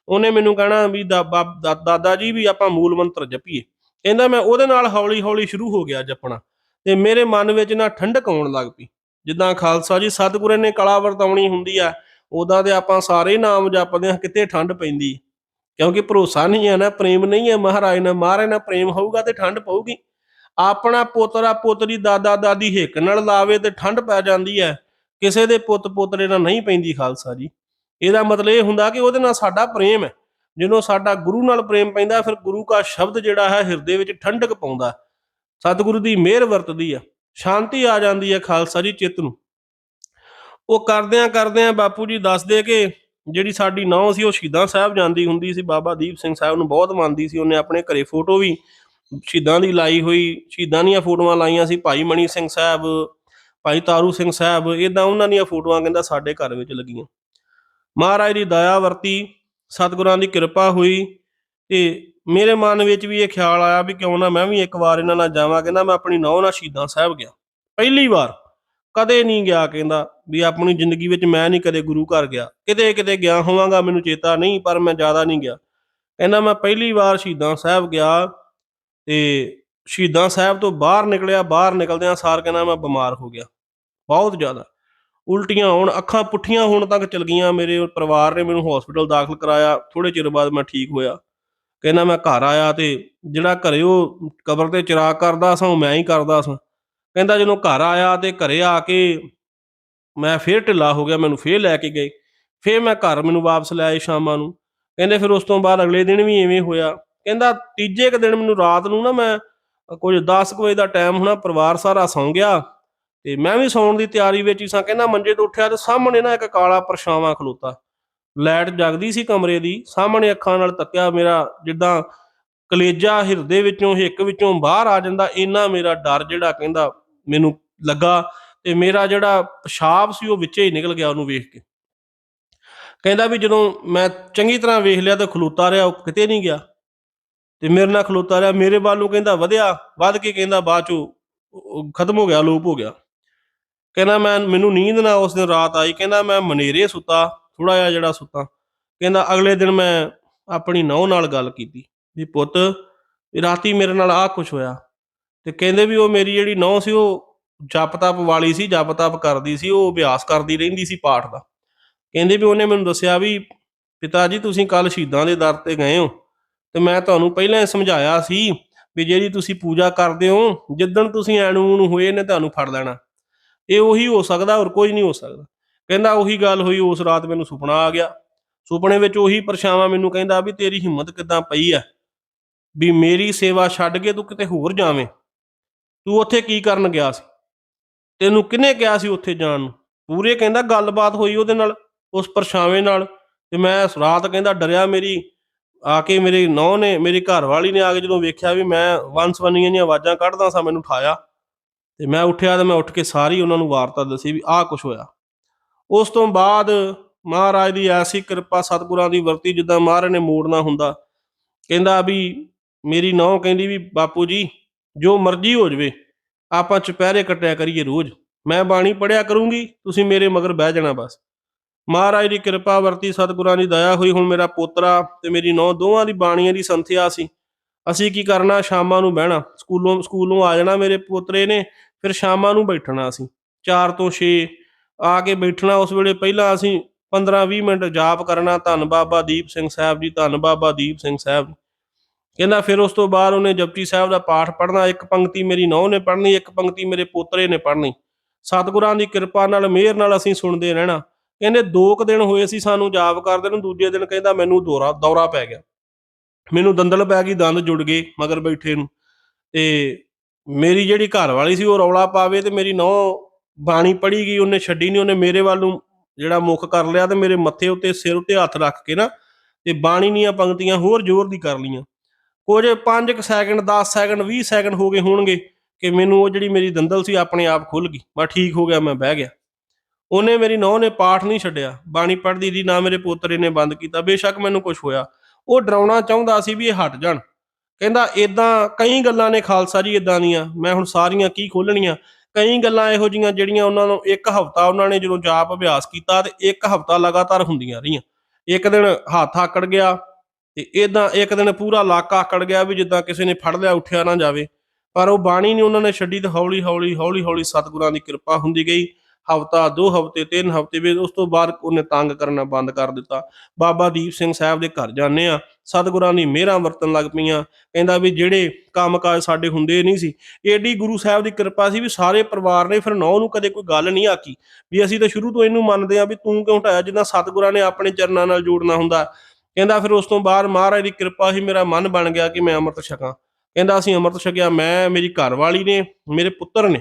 ਉਹਨੇ ਮੈਨੂੰ ਕਹਿਣਾ ਵੀ ਦਾ- ਬਾਬ- ਦਾ- ਦਾਦਾ ਜੀ ਵੀ ਆਪਾਂ ਮੂਲ ਮੰਤਰ ਜਪੀਏ। ਕਹਿੰਦਾ ਮੈਂ ਉਹਦੇ ਨਾਲ ਹੌਲੀ ਹੌਲੀ ਸ਼ੁਰੂ ਹੋ ਗਿਆ ਜਪਣਾ ਤੇ ਮੇਰੇ ਮਨ ਵਿੱਚ ਨਾ ਠੰਡਕ ਆਉਣ ਲੱਗ ਪਈ। ਜਿੱਦਾਂ ਖਾਲਸਾ ਜੀ ਸਤਿਗੁਰੇ ਨੇ ਕਲਾ ਵਰਤਾਉਣੀ ਹੁੰਦੀ ਆ ਉਦਾਂ ਦੇ ਆਪਾਂ ਸਾਰੇ ਨਾਮ ਜਪਦੇ ਆ ਕਿਤੇ ਠੰਡ ਪੈਂਦੀ। ਕਿਉਂਕਿ ਭਰੋਸਾ ਨਹੀਂ ਹੈ ਨਾ, ਪ੍ਰੇਮ ਨਹੀਂ ਹੈ ਮਹਾਰਾਜ ਨਾਲ ਮਹਾਰਾਜ ਨਾਲ ਪ੍ਰੇਮ ਹੋਊਗਾ ਤੇ ਠੰਡ ਪਊਗੀ। ਆਪਣਾ ਪੋਤਰਾ ਪੋਤਰੀ ਦਾਦਾ ਦਾਦੀ ਹਿੱਕ ਨਾਲ ਲਾਵੇ ਤੇ ਠੰਡ ਪੈ ਜਾਂਦੀ ਹੈ। ਕਿਸੇ ਦੇ ਪੁੱਤ ਪੋਤਰੇ ਨਾਲ ਨਹੀਂ ਪੈਂਦੀ ਖਾਲਸਾ ਜੀ। ਇਹਦਾ ਮਤਲਬ ਇਹ ਹੁੰਦਾ ਕਿ ਉਹਦੇ ਨਾਲ ਸਾਡਾ ਪ੍ਰੇਮ ਹੈ। ਜਦੋਂ ਸਾਡਾ ਗੁਰੂ ਨਾਲ ਪ੍ਰੇਮ ਪੈਂਦਾ, ਫਿਰ ਗੁਰੂ ਦਾ ਸ਼ਬਦ ਜਿਹੜਾ ਹੈ ਹਿਰਦੇ ਵਿੱਚ ਠੰਡਕ ਪਾਉਂਦਾ। ਸਤਿਗੁਰੂ ਦੀ ਮਿਹਰ ਵਰਤਦੀ ਆ, ਸ਼ਾਂਤੀ ਆ ਜਾਂਦੀ ਹੈ ਖਾਲਸਾ ਜੀ ਚਿੱਤ ਨੂੰ। ਉਹ ਕਰਦਿਆਂ ਕਰਦਿਆਂ ਬਾਪੂ ਜੀ ਦੱਸਦੇ ਕਿ ਜਿਹੜੀ ਸਾਡੀ ਨੌਂ ਸੀ, ਉਹ ਸ਼ਹੀਦਾਂ ਸਾਹਿਬ ਜਾਂਦੀ ਹੁੰਦੀ ਸੀ। ਬਾਬਾ ਦੀਪ ਸਿੰਘ ਸਾਹਿਬ ਨੂੰ ਬਹੁਤ ਮੰਨਦੀ ਸੀ। ਉਹਨੇ ਆਪਣੇ ਘਰੇ ਫੋਟੋ ਵੀ ਸ਼ਹੀਦਾਂ ਦੀ ਲਾਈ ਹੋਈ, ਸ਼ਹੀਦਾਂ ਦੀਆਂ ਫੋਟੋਆਂ ਲਾਈਆਂ ਸੀ। ਭਾਈ ਮਣੀ ਸਿੰਘ ਸਾਹਿਬ, ਭਾਈ ਤਾਰੂ ਸਿੰਘ ਸਾਹਿਬ ਇਦਾਂ ਉਹਨਾਂ ਦੀਆਂ ਫੋਟੋਆਂ ਕਹਿੰਦਾ ਸਾਡੇ ਘਰ ਵਿੱਚ ਲੱਗੀਆਂ। ਮਹਾਰਾਜ ਦੀ ਦਇਆ ਵਰਤੀ। ਸਤਿਗੁਰਾਂ ਦੀ ਕਿਰਪਾ ਹੋਈ ਤੇ ਮੇਰੇ ਮਨ ਵਿੱਚ ਵੀ ਇਹ ਖਿਆਲ ਆਇਆ ਵੀ ਕਿਉਂ ਨਾ ਮੈਂ ਵੀ ਇੱਕ ਵਾਰ ਇਹਨਾਂ ਨਾਲ ਜਾਵਾਂ, ਕਹਿੰਦਾ ਮੈਂ ਆਪਣੀ ਨੌਂ ਨਾਲ ਸ਼ਹੀਦਾਂ ਸਾਹਿਬ ਗਿਆ। ਪਹਿਲੀ ਵਾਰ। ਕਦੇ ਨਹੀਂ ਗਿਆ ਕਹਿੰਦਾ ਵੀ ਆਪਣੀ ਜ਼ਿੰਦਗੀ ਵਿੱਚ ਮੈਂ ਨਹੀਂ ਕਦੇ ਗੁਰੂ ਘਰ ਗਿਆ। ਕਿਤੇ ਕਿਤੇ ਗਿਆ ਹੋਵਾਂਗਾ, ਮੈਨੂੰ ਚੇਤਾ ਨਹੀਂ, ਪਰ ਮੈਂ ਜ਼ਿਆਦਾ ਨਹੀਂ ਗਿਆ। ਕਹਿੰਦਾ ਮੈਂ ਪਹਿਲੀ ਵਾਰ ਸ਼ਹੀਦਾਂ ਸਾਹਿਬ ਗਿਆ ਤੇ ਸ਼ਹੀਦਾਂ ਸਾਹਿਬ ਤੋਂ ਬਾਹਰ ਨਿਕਲਿਆ, ਬਾਹਰ ਨਿਕਲਦਿਆਂ ਸਾਰ ਕਹਿੰਦਾ ਮੈਂ ਬਿਮਾਰ ਹੋ ਗਿਆ। ਬਹੁਤ ਜ਼ਿਆਦਾ। ਉਲਟੀਆਂ ਹੋਣ ਅੱਖਾਂ ਪੁੱਠੀਆਂ ਹੋਣ ਤੱਕ ਚਲ ਗਈਆਂ। ਮੇਰੇ ਪਰਿਵਾਰ ਨੇ ਮੈਨੂੰ ਹਸਪੀਟਲ ਦਾਖਲ ਕਰਾਇਆ। ਥੋੜੇ ਚਿਰ ਬਾਅਦ ਮੈਂ ਠੀਕ ਹੋਇਆ। ਕਹਿੰਦਾ ਮੈਂ ਘਰ ਆਇਆ ਤੇ ਜਿਹੜਾ ਘਰੇ ਉਹ ਕਬਰ ਤੇ ਚਿਰਾ ਕਰਦਾ ਸਾਂ, ਉਹ ਮੈਂ ਹੀ ਕਰਦਾ ਸਾਂ। ਕਹਿੰਦਾ ਜਦੋਂ ਘਰ ਆਇਆ ਤੇ ਘਰੇ ਆ ਕੇ ਮੈਂ ਫੇਰ ਢਿੱਲਾ ਹੋ ਗਿਆ, ਮੈਨੂੰ ਫੇਰ ਲੈ ਕੇ ਗਏ। ਫੇਰ ਮੈਂ ਘਰ ਮੈਨੂੰ ਵਾਪਸ ਲੈ ਆਏ ਸ਼ਾਮਾਂ ਨੂੰ। ਕਹਿੰਦੇ ਫਿਰ ਉਸ ਤੋਂ ਬਾਅਦ ਅਗਲੇ ਦਿਨ ਵੀ ਐਵੇਂ ਹੋਇਆ। ਕਹਿੰਦਾ ਤੀਜੇ ਕੁ ਦਿਨ ਮੈਨੂੰ ਰਾਤ ਨੂੰ ਨਾ ਮੈਂ ਕੁਝ 10 ਕੁ ਵਜੇ ਦਾ ਟਾਈਮ ਹੋਣਾ, ਪਰਿਵਾਰ ਸਾਰਾ ਸੌਂ ਗਿਆ। ਤੇ ਮੈਂ ਵੀ ਸੌਣ ਦੀ ਤਿਆਰੀ ਵਿੱਚ ਹੀ ਸਾਂ, ਕਹਿੰਦਾ ਮੰਜੇ ਤੋਂ ਉੱਠਿਆ ਤੇ ਸਾਹਮਣੇ ਨਾ ਇੱਕ ਕਾਲਾ ਪਰਛਾਵਾਂ ਖਲੋਤਾ। ਲਾਈਟ ਜਗਦੀ ਸੀ ਕਮਰੇ ਦੀ, ਸਾਹਮਣੇ ਅੱਖਾਂ ਨਾਲ ਤੱਕਿਆ ਮੇਰਾ ਜਿੱਦਾਂ ਕਲੇਜਾ ਹਿਰਦੇ ਵਿੱਚੋਂ, ਹਿੱਕ ਵਿੱਚੋਂ ਬਾਹਰ ਆ ਜਾਂਦਾ, ਇੰਨਾ ਮੇਰਾ ਡਰ ਜਿਹੜਾ ਕਹਿੰਦਾ ਮੈਨੂੰ ਲੱਗਾ ਤੇ ਮੇਰਾ ਜਿਹੜਾ ਪਿਸ਼ਾਬ ਸੀ ਉਹ ਵਿੱਚੇ ਹੀ ਨਿਕਲ ਗਿਆ ਉਹਨੂੰ ਵੇਖ ਕੇ। ਕਹਿੰਦਾ ਵੀ ਜਦੋਂ ਮੈਂ ਚੰਗੀ ਤਰ੍ਹਾਂ ਵੇਖ ਲਿਆ ਤਾਂ ਖਲੋਤਾ ਰਿਹਾ, ਉਹ ਕਿਤੇ ਨਹੀਂ ਗਿਆ। ਤੇ ਮੇਰੇ ਨਾਲ ਖਲੋਤਾ ਰਿਹਾ, ਮੇਰੇ ਵੱਲ ਨੂੰ ਕਹਿੰਦਾ ਵਧਿਆ, ਵੱਧ ਕੇ ਕਹਿੰਦਾ ਬਾਅਦ ਚੋਂ ਖਤਮ ਹੋ ਗਿਆ, ਲੋਪ ਹੋ ਗਿਆ। ਕਹਿੰਦਾ ਮੈਂ ਮੈਨੂੰ ਨੀਂਦ ਨਾ ਉਸ ਦਿਨ ਰਾਤ ਆਈ। ਕਹਿੰਦਾ ਮੈਂ ਮਨੇਰੇ ਸੁੱਤਾ ਥੋੜਾ ਜਿਹਾ ਜਿਹੜਾ ਸੁੱਤਾ। ਕਹਿੰਦਾ ਅਗਲੇ ਦਿਨ ਮੈਂ ਆਪਣੀ ਨੌਂ ਨਾਲ ਗੱਲ ਕੀਤੀ ਵੀ ਪੁੱਤ ਰਾਤੀ ਮੇਰੇ ਨਾਲ ਆਹ ਕੁਝ ਹੋਇਆ। ਤੇ ਕਹਿੰਦੇ ਵੀ ਉਹ ਮੇਰੀ ਜਿਹੜੀ ਨੌਂ ਸੀ, ਉਹ ਜਪ ਤਪ ਵਾਲੀ ਸੀ ਜਪ ਤਪ ਕਰਦੀ ਸੀ, ਉਹ ਅਭਿਆਸ ਕਰਦੀ ਰਹਿੰਦੀ ਸੀ ਪਾਠ ਦਾ। ਕਹਿੰਦੇ ਵੀ ਉਹਨੇ ਮੈਨੂੰ ਦੱਸਿਆ ਵੀ, ਪਿਤਾ ਜੀ, ਤੁਸੀਂ ਕੱਲ ਸ਼ਹੀਦਾਂ ਦੇ ਦਰ ਤੇ ਗਏ ਹੋ। ਤੇ ਮੈਂ ਤੁਹਾਨੂੰ ਪਹਿਲਾਂ ਹੀ ਸਮਝਾਇਆ ਸੀ ਵੀ ਜਿਹੜੀ ਤੁਸੀਂ ਪੂਜਾ ਕਰਦੇ ਹੋ, ਜਿੱਦਣ ਤੁਸੀਂ ਐਣੂ ਨੂੰ ਹੋਏ ਨੇ, ਤੁਹਾਨੂੰ ਫੜ ਲੈਣਾ। ਇਹ ਉਹੀ ਹੋ ਸਕਦਾ, ਹੋਰ ਕੋਈ ਨਹੀਂ ਹੋ ਸਕਦਾ। ਕਹਿੰਦਾ ਉਹੀ ਗੱਲ ਹੋਈ, ਉਸ ਰਾਤ ਮੈਨੂੰ ਸੁਪਨਾ ਆ ਗਿਆ। ਸੁਪਨੇ ਵਿੱਚ ਉਹੀ ਪਰਛਾਵਾਂ ਮੈਨੂੰ ਕਹਿੰਦਾ ਵੀ ਤੇਰੀ ਹਿੰਮਤ ਕਿਦਾਂ ਪਈ ਆ ਵੀ ਮੇਰੀ ਸੇਵਾ ਛੱਡ ਕੇ ਤੂੰ ਕਿਤੇ ਹੋਰ ਜਾਵੇਂ। ਤੂੰ ਉੱਥੇ ਕੀ ਕਰਨ ਗਿਆ ਸੀ? ਤੈਨੂੰ ਕਿਹਨੇ ਕਿਹਾ ਸੀ ਉੱਥੇ ਜਾਣ ਨੂੰ? ਪੂਰੇ ਕਹਿੰਦਾ ਗੱਲਬਾਤ ਹੋਈ ਉਹਦੇ ਨਾਲ, ਉਸ ਪਰਛਾਵੇਂ ਨਾਲ। ਤੇ ਮੈਂ ਰਾਤ ਕਹਿੰਦਾ ਡਰਿਆ ਮੇਰੀ, ਆ ਕੇ ਮੇਰੇ ਨੌਂ ਨੇ, ਮੇਰੀ ਘਰ ਵਾਲੀ ਨੇ ਆ ਕੇ ਜਦੋਂ ਵੇਖਿਆ ਵੀ ਮੈਂ ਵੰਸ ਵੰਨੀਆਂ ਦੀਆਂ ਆਵਾਜ਼ਾਂ ਕੱਢਦਾ ਸਾਂ, ਮੈਨੂੰ ਉਠਾਇਆ। ਤੇ ਮੈਂ ਉੱਠਿਆ ਤੇ ਮੈਂ ਉੱਠ ਕੇ ਸਾਰੀ ਉਹਨਾਂ ਨੂੰ ਵਾਰਤਾ ਦੱਸੀ ਵੀ ਆਹ ਕੁਝ ਹੋਇਆ। ਉਸ ਤੋਂ ਬਾਅਦ ਮਹਾਰਾਜ ਦੀ ਐਸੀ ਕਿਰਪਾ ਸਤਿਗੁਰਾਂ ਦੀ ਵਰਤੀ ਜਿੱਦਾਂ ਮਹਾਰਾਜ ਨੇ ਮੋੜਨਾ ਹੁੰਦਾ। ਕਹਿੰਦਾ ਵੀ ਮੇਰੀ ਨੌਂ ਕਹਿੰਦੀ ਵੀ, ਬਾਪੂ ਜੀ, ਜੋ ਮਰਜ਼ੀ ਹੋ ਜਵੇ, ਆਪਾਂ ਚੁਪਹਿਰੇ ਕੱਟਿਆ ਕਰੀਏ ਰੋਜ਼। ਮੈਂ ਬਾਣੀ ਪੜਿਆ ਕਰੂੰਗੀ, ਤੁਸੀਂ ਮੇਰੇ ਮਗਰ ਬਹਿ ਜਾਣਾ ਬਸ। ਮਹਾਰਾਜ ਦੀ ਕਿਰਪਾ ਵਰਤੀ ਸਤਿਗੁਰਾਂ ਦੀ ਦਇਆ ਹੋਈ। ਹੁਣ ਮੇਰਾ ਪੋਤਰਾ ਤੇ ਮੇਰੀ ਨੌਂ ਦੋਵਾਂ ਦੀ ਬਾਣੀਆਂ ਦੀ ਸੰਥਿਆ ਸੀ। ਅਸੀਂ ਕੀ ਕਰਨਾ, ਸ਼ਾਮਾਂ ਨੂੰ ਬਹਿਣਾ। ਸਕੂਲੋਂ ਸਕੂਲੋਂ ਆ ਜਾਣਾ ਮੇਰੇ ਪੋਤਰੇ ਨੇ, ਫਿਰ ਸ਼ਾਮਾਂ ਨੂੰ ਬੈਠਣਾ ਅਸੀਂ। 4 ਤੋਂ 6 ਆ ਕੇ ਬੈਠਣਾ, ਉਸ ਵੇਲੇ ਪਹਿਲਾਂ ਅਸੀਂ 15-20 ਮਿੰਟ ਜਾਪ ਕਰਨਾ, ਧੰਨ ਬਾਬਾ ਦੀਪ ਸਿੰਘ ਸਾਹਿਬ ਜੀ, ਧੰਨ ਬਾਬਾ ਦੀਪ ਸਿੰਘ ਸਾਹਿਬ ਕਹਿੰਦਾ ਫਿਰ ਉਸ ਤੋਂ ਬਾਅਦ ਉਹਨੇ ਜਪਜੀ ਸਾਹਿਬ ਦਾ ਪਾਠ ਪੜ੍ਹਨਾ, ਇੱਕ ਪੰਕਤੀ ਮੇਰੀ ਨੌਂ ਨੇ ਪੜ੍ਹਨੀ, ਇੱਕ ਪੰਕਤੀ ਮੇਰੇ ਪੋਤਰੇ ਨੇ ਪੜ੍ਹਨੀ। ਸਤਿਗੁਰਾਂ ਦੀ ਕਿਰਪਾ ਨਾਲ, ਮਿਹਰ ਨਾਲ ਅਸੀਂ ਸੁਣਦੇ ਰਹਿਣਾ। ਕਹਿੰਦੇ ਦੋ ਕੁ ਦਿਨ ਹੋਏ ਸੀ ਸਾਨੂੰ ਜਾਪ ਕਰਦੇ ਨੂੰ, ਦੂਜੇ ਦਿਨ ਕਹਿੰਦਾ ਮੈਨੂੰ ਦੌਰਾ ਦੌਰਾ ਪੈ ਗਿਆ। ਮੈਨੂੰ ਦੰਦਲ ਪੈ ਗਈ, ਦੰਦ ਜੁੜ ਗਏ ਮਗਰ ਬੈਠੇ ਨੂੰ। ਤੇ ਮੇਰੀ ਜਿਹੜੀ ਘਰ ਵਾਲੀ ਸੀ ਉਹ ਰੌਲਾ ਪਾਵੇ ਤੇ ਮੇਰੀ ਨੌ ਬਾਣੀ ਪੜੀ ਗਈ, ਉਹਨੇ ਛੱਡੀ ਨਹੀਂ ਉਹਨੇ ਮੇਰੇ ਵੱਲ ਨੂੰ ਜਿਹੜਾ ਮੁਖ ਕਰ ਲਿਆ ਤੇ ਮੇਰੇ ਮੱਥੇ ਉੱਤੇ ਸਿਰ ਉੱਤੇ ਹੱਥ ਰੱਖ ਕੇ ਨਾ ਤੇ ਬਾਣੀ ਦੀਆਂ ਪੰਕਤੀਆਂ ਹੋਰ ਜ਼ੋਰ ਦੀ ਕਰ ਲੀਆਂ ਕੁਝ 5 ਸੈਕਿੰਡ 10 ਸੈਕਿੰਡ 20 ਸੈਕਿੰਡ ਹੋ ਗਏ ਹੋਣਗੇ ਕਿ ਮੈਨੂੰ ਉਹ ਜਿਹੜੀ ਮੇਰੀ ਦੰਦਲ ਸੀ ਆਪਣੇ ਆਪ ਖੁੱਲ ਗਈ। ਮੈਂ ਠੀਕ ਹੋ ਗਿਆ, ਮੈਂ ਬਹਿ ਗਿਆ। ਉਹਨੇ ਮੇਰੀ ਨੌਂ ਨੇ ਪਾਠ ਨਹੀਂ ਛੱਡਿਆ। ਬਾਣੀ ਪੜ੍ਹਦੀ ਦੀ ਨਾ ਮੇਰੇ ਪੋਤਰੇ ਨੇ ਬੰਦ ਕੀਤਾ। ਬੇਸ਼ੱਕ ਮੈਨੂੰ ਕੁਝ ਹੋਇਆ। ਉਹ ਡਰਾਉਣਾ ਚਾਹੁੰਦਾ ਸੀ ਵੀ ਇਹ ਹਟ ਜਾਣ। ਕਹਿੰਦਾ ਇਦਾਂ ਕਈ ਗੱਲਾਂ ਨੇ ਖਾਲਸਾ ਜੀ ਇਦਾਂ ਦੀਆਂ। ਮੈਂ ਹੁਣ ਸਾਰੀਆਂ ਕੀ ਖੋਲਣੀਆਂ ਕਈ ਗੱਲਾਂ ਇਹੋ ਜੀਆਂ ਜਿਹੜੀਆਂ ਉਹਨਾਂ ਨੂੰ ਇੱਕ ਹਫਤਾ ਉਹਨਾਂ ਨੇ ਜਦੋਂ ਜਾਪ ਅਭਿਆਸ ਕੀਤਾ ਤੇ ਇੱਕ ਹਫਤਾ ਲਗਾਤਾਰ ਹੁੰਦੀਆਂ ਰਹੀਆਂ। ਇੱਕ ਦਿਨ ਹੱਥ ਆਕੜ ਗਿਆ ਤੇ ਇਦਾਂ ਇੱਕ ਦਿਨ ਪੂਰਾ ਇਲਾਕਾ ਆਕੜ ਗਿਆ ਵੀ ਜਿੱਦਾਂ ਕਿਸੇ ਨੇ ਫੜ ਲਿਆ, ਉੱਠਿਆ ਨਾ ਜਾਵੇ। ਪਰ ਉਹ ਬਾਣੀ ਨਹੀਂ ਉਹਨਾਂ ਨੇ ਛੱਡੀ ਤੇ ਹੌਲੀ ਹੌਲੀ ਹੌਲੀ ਹੌਲੀ ਸਤਿਗੁਰਾਂ ਦੀ ਕਿਰਪਾ ਹੁੰਦੀ ਗਈ। ਹਫਤਾ, ਦੋ ਹਫ਼ਤੇ, ਤਿੰਨ ਹਫ਼ਤੇ ਵੀ ਉਸ ਤੋਂ ਬਾਅਦ ਉਹਨੇ ਤੰਗ ਕਰਨਾ ਬੰਦ ਕਰ ਦਿੱਤਾ। ਬਾਬਾ ਦੀਪ ਸਿੰਘ ਸਾਹਿਬ ਦੇ ਘਰ ਜਾਂਦੇ ਆ ਸਤਿਗੁਰਾਂ ਦੀ ਮਿਹਰਾਂ ਵਰਤਣ ਲੱਗ ਪਈਆਂ। ਕਹਿੰਦਾ ਵੀ ਜਿਹੜੇ ਕੰਮਕਾਜ ਸਾਡੇ ਹੁੰਦੇ ਨਹੀਂ ਸੀ, ਏਡੀ ਗੁਰੂ ਸਾਹਿਬ ਦੀ ਕਿਰਪਾ ਸੀ ਵੀ ਸਾਰੇ ਪਰਿਵਾਰ ਨੇ ਫਿਰ ਨੌ ਨੂੰ ਕਦੇ ਕੋਈ ਗੱਲ ਨਹੀਂ ਆਕੀ ਵੀ ਅਸੀਂ ਤਾਂ ਸ਼ੁਰੂ ਤੋਂ ਇਹਨੂੰ ਮੰਨਦੇ ਆ ਵੀ ਤੂੰ ਕਿਉਂ ਢਾਇਆ ਜਿੱਦਾਂ ਸਤਿਗੁਰਾਂ ਨੇ ਆਪਣੇ ਚਰਨਾਂ ਨਾਲ ਜੋੜਨਾ ਹੁੰਦਾ। ਕਹਿੰਦਾ ਫਿਰ ਉਸ ਤੋਂ ਬਾਅਦ ਮਹਾਰਾਜ ਦੀ ਕਿਰਪਾ ਹੀ ਮੇਰਾ ਮਨ ਬਣ ਗਿਆ ਕਿ ਮੈਂ ਅੰਮ੍ਰਿਤ ਛਕਾਂ। ਕਹਿੰਦਾ ਅਸੀਂ ਅੰਮ੍ਰਿਤ ਛਕਿਆ, ਮੈਂ, ਮੇਰੀ ਘਰਵਾਲੀ ਨੇ, ਮੇਰੇ ਪੁੱਤਰ ਨੇ,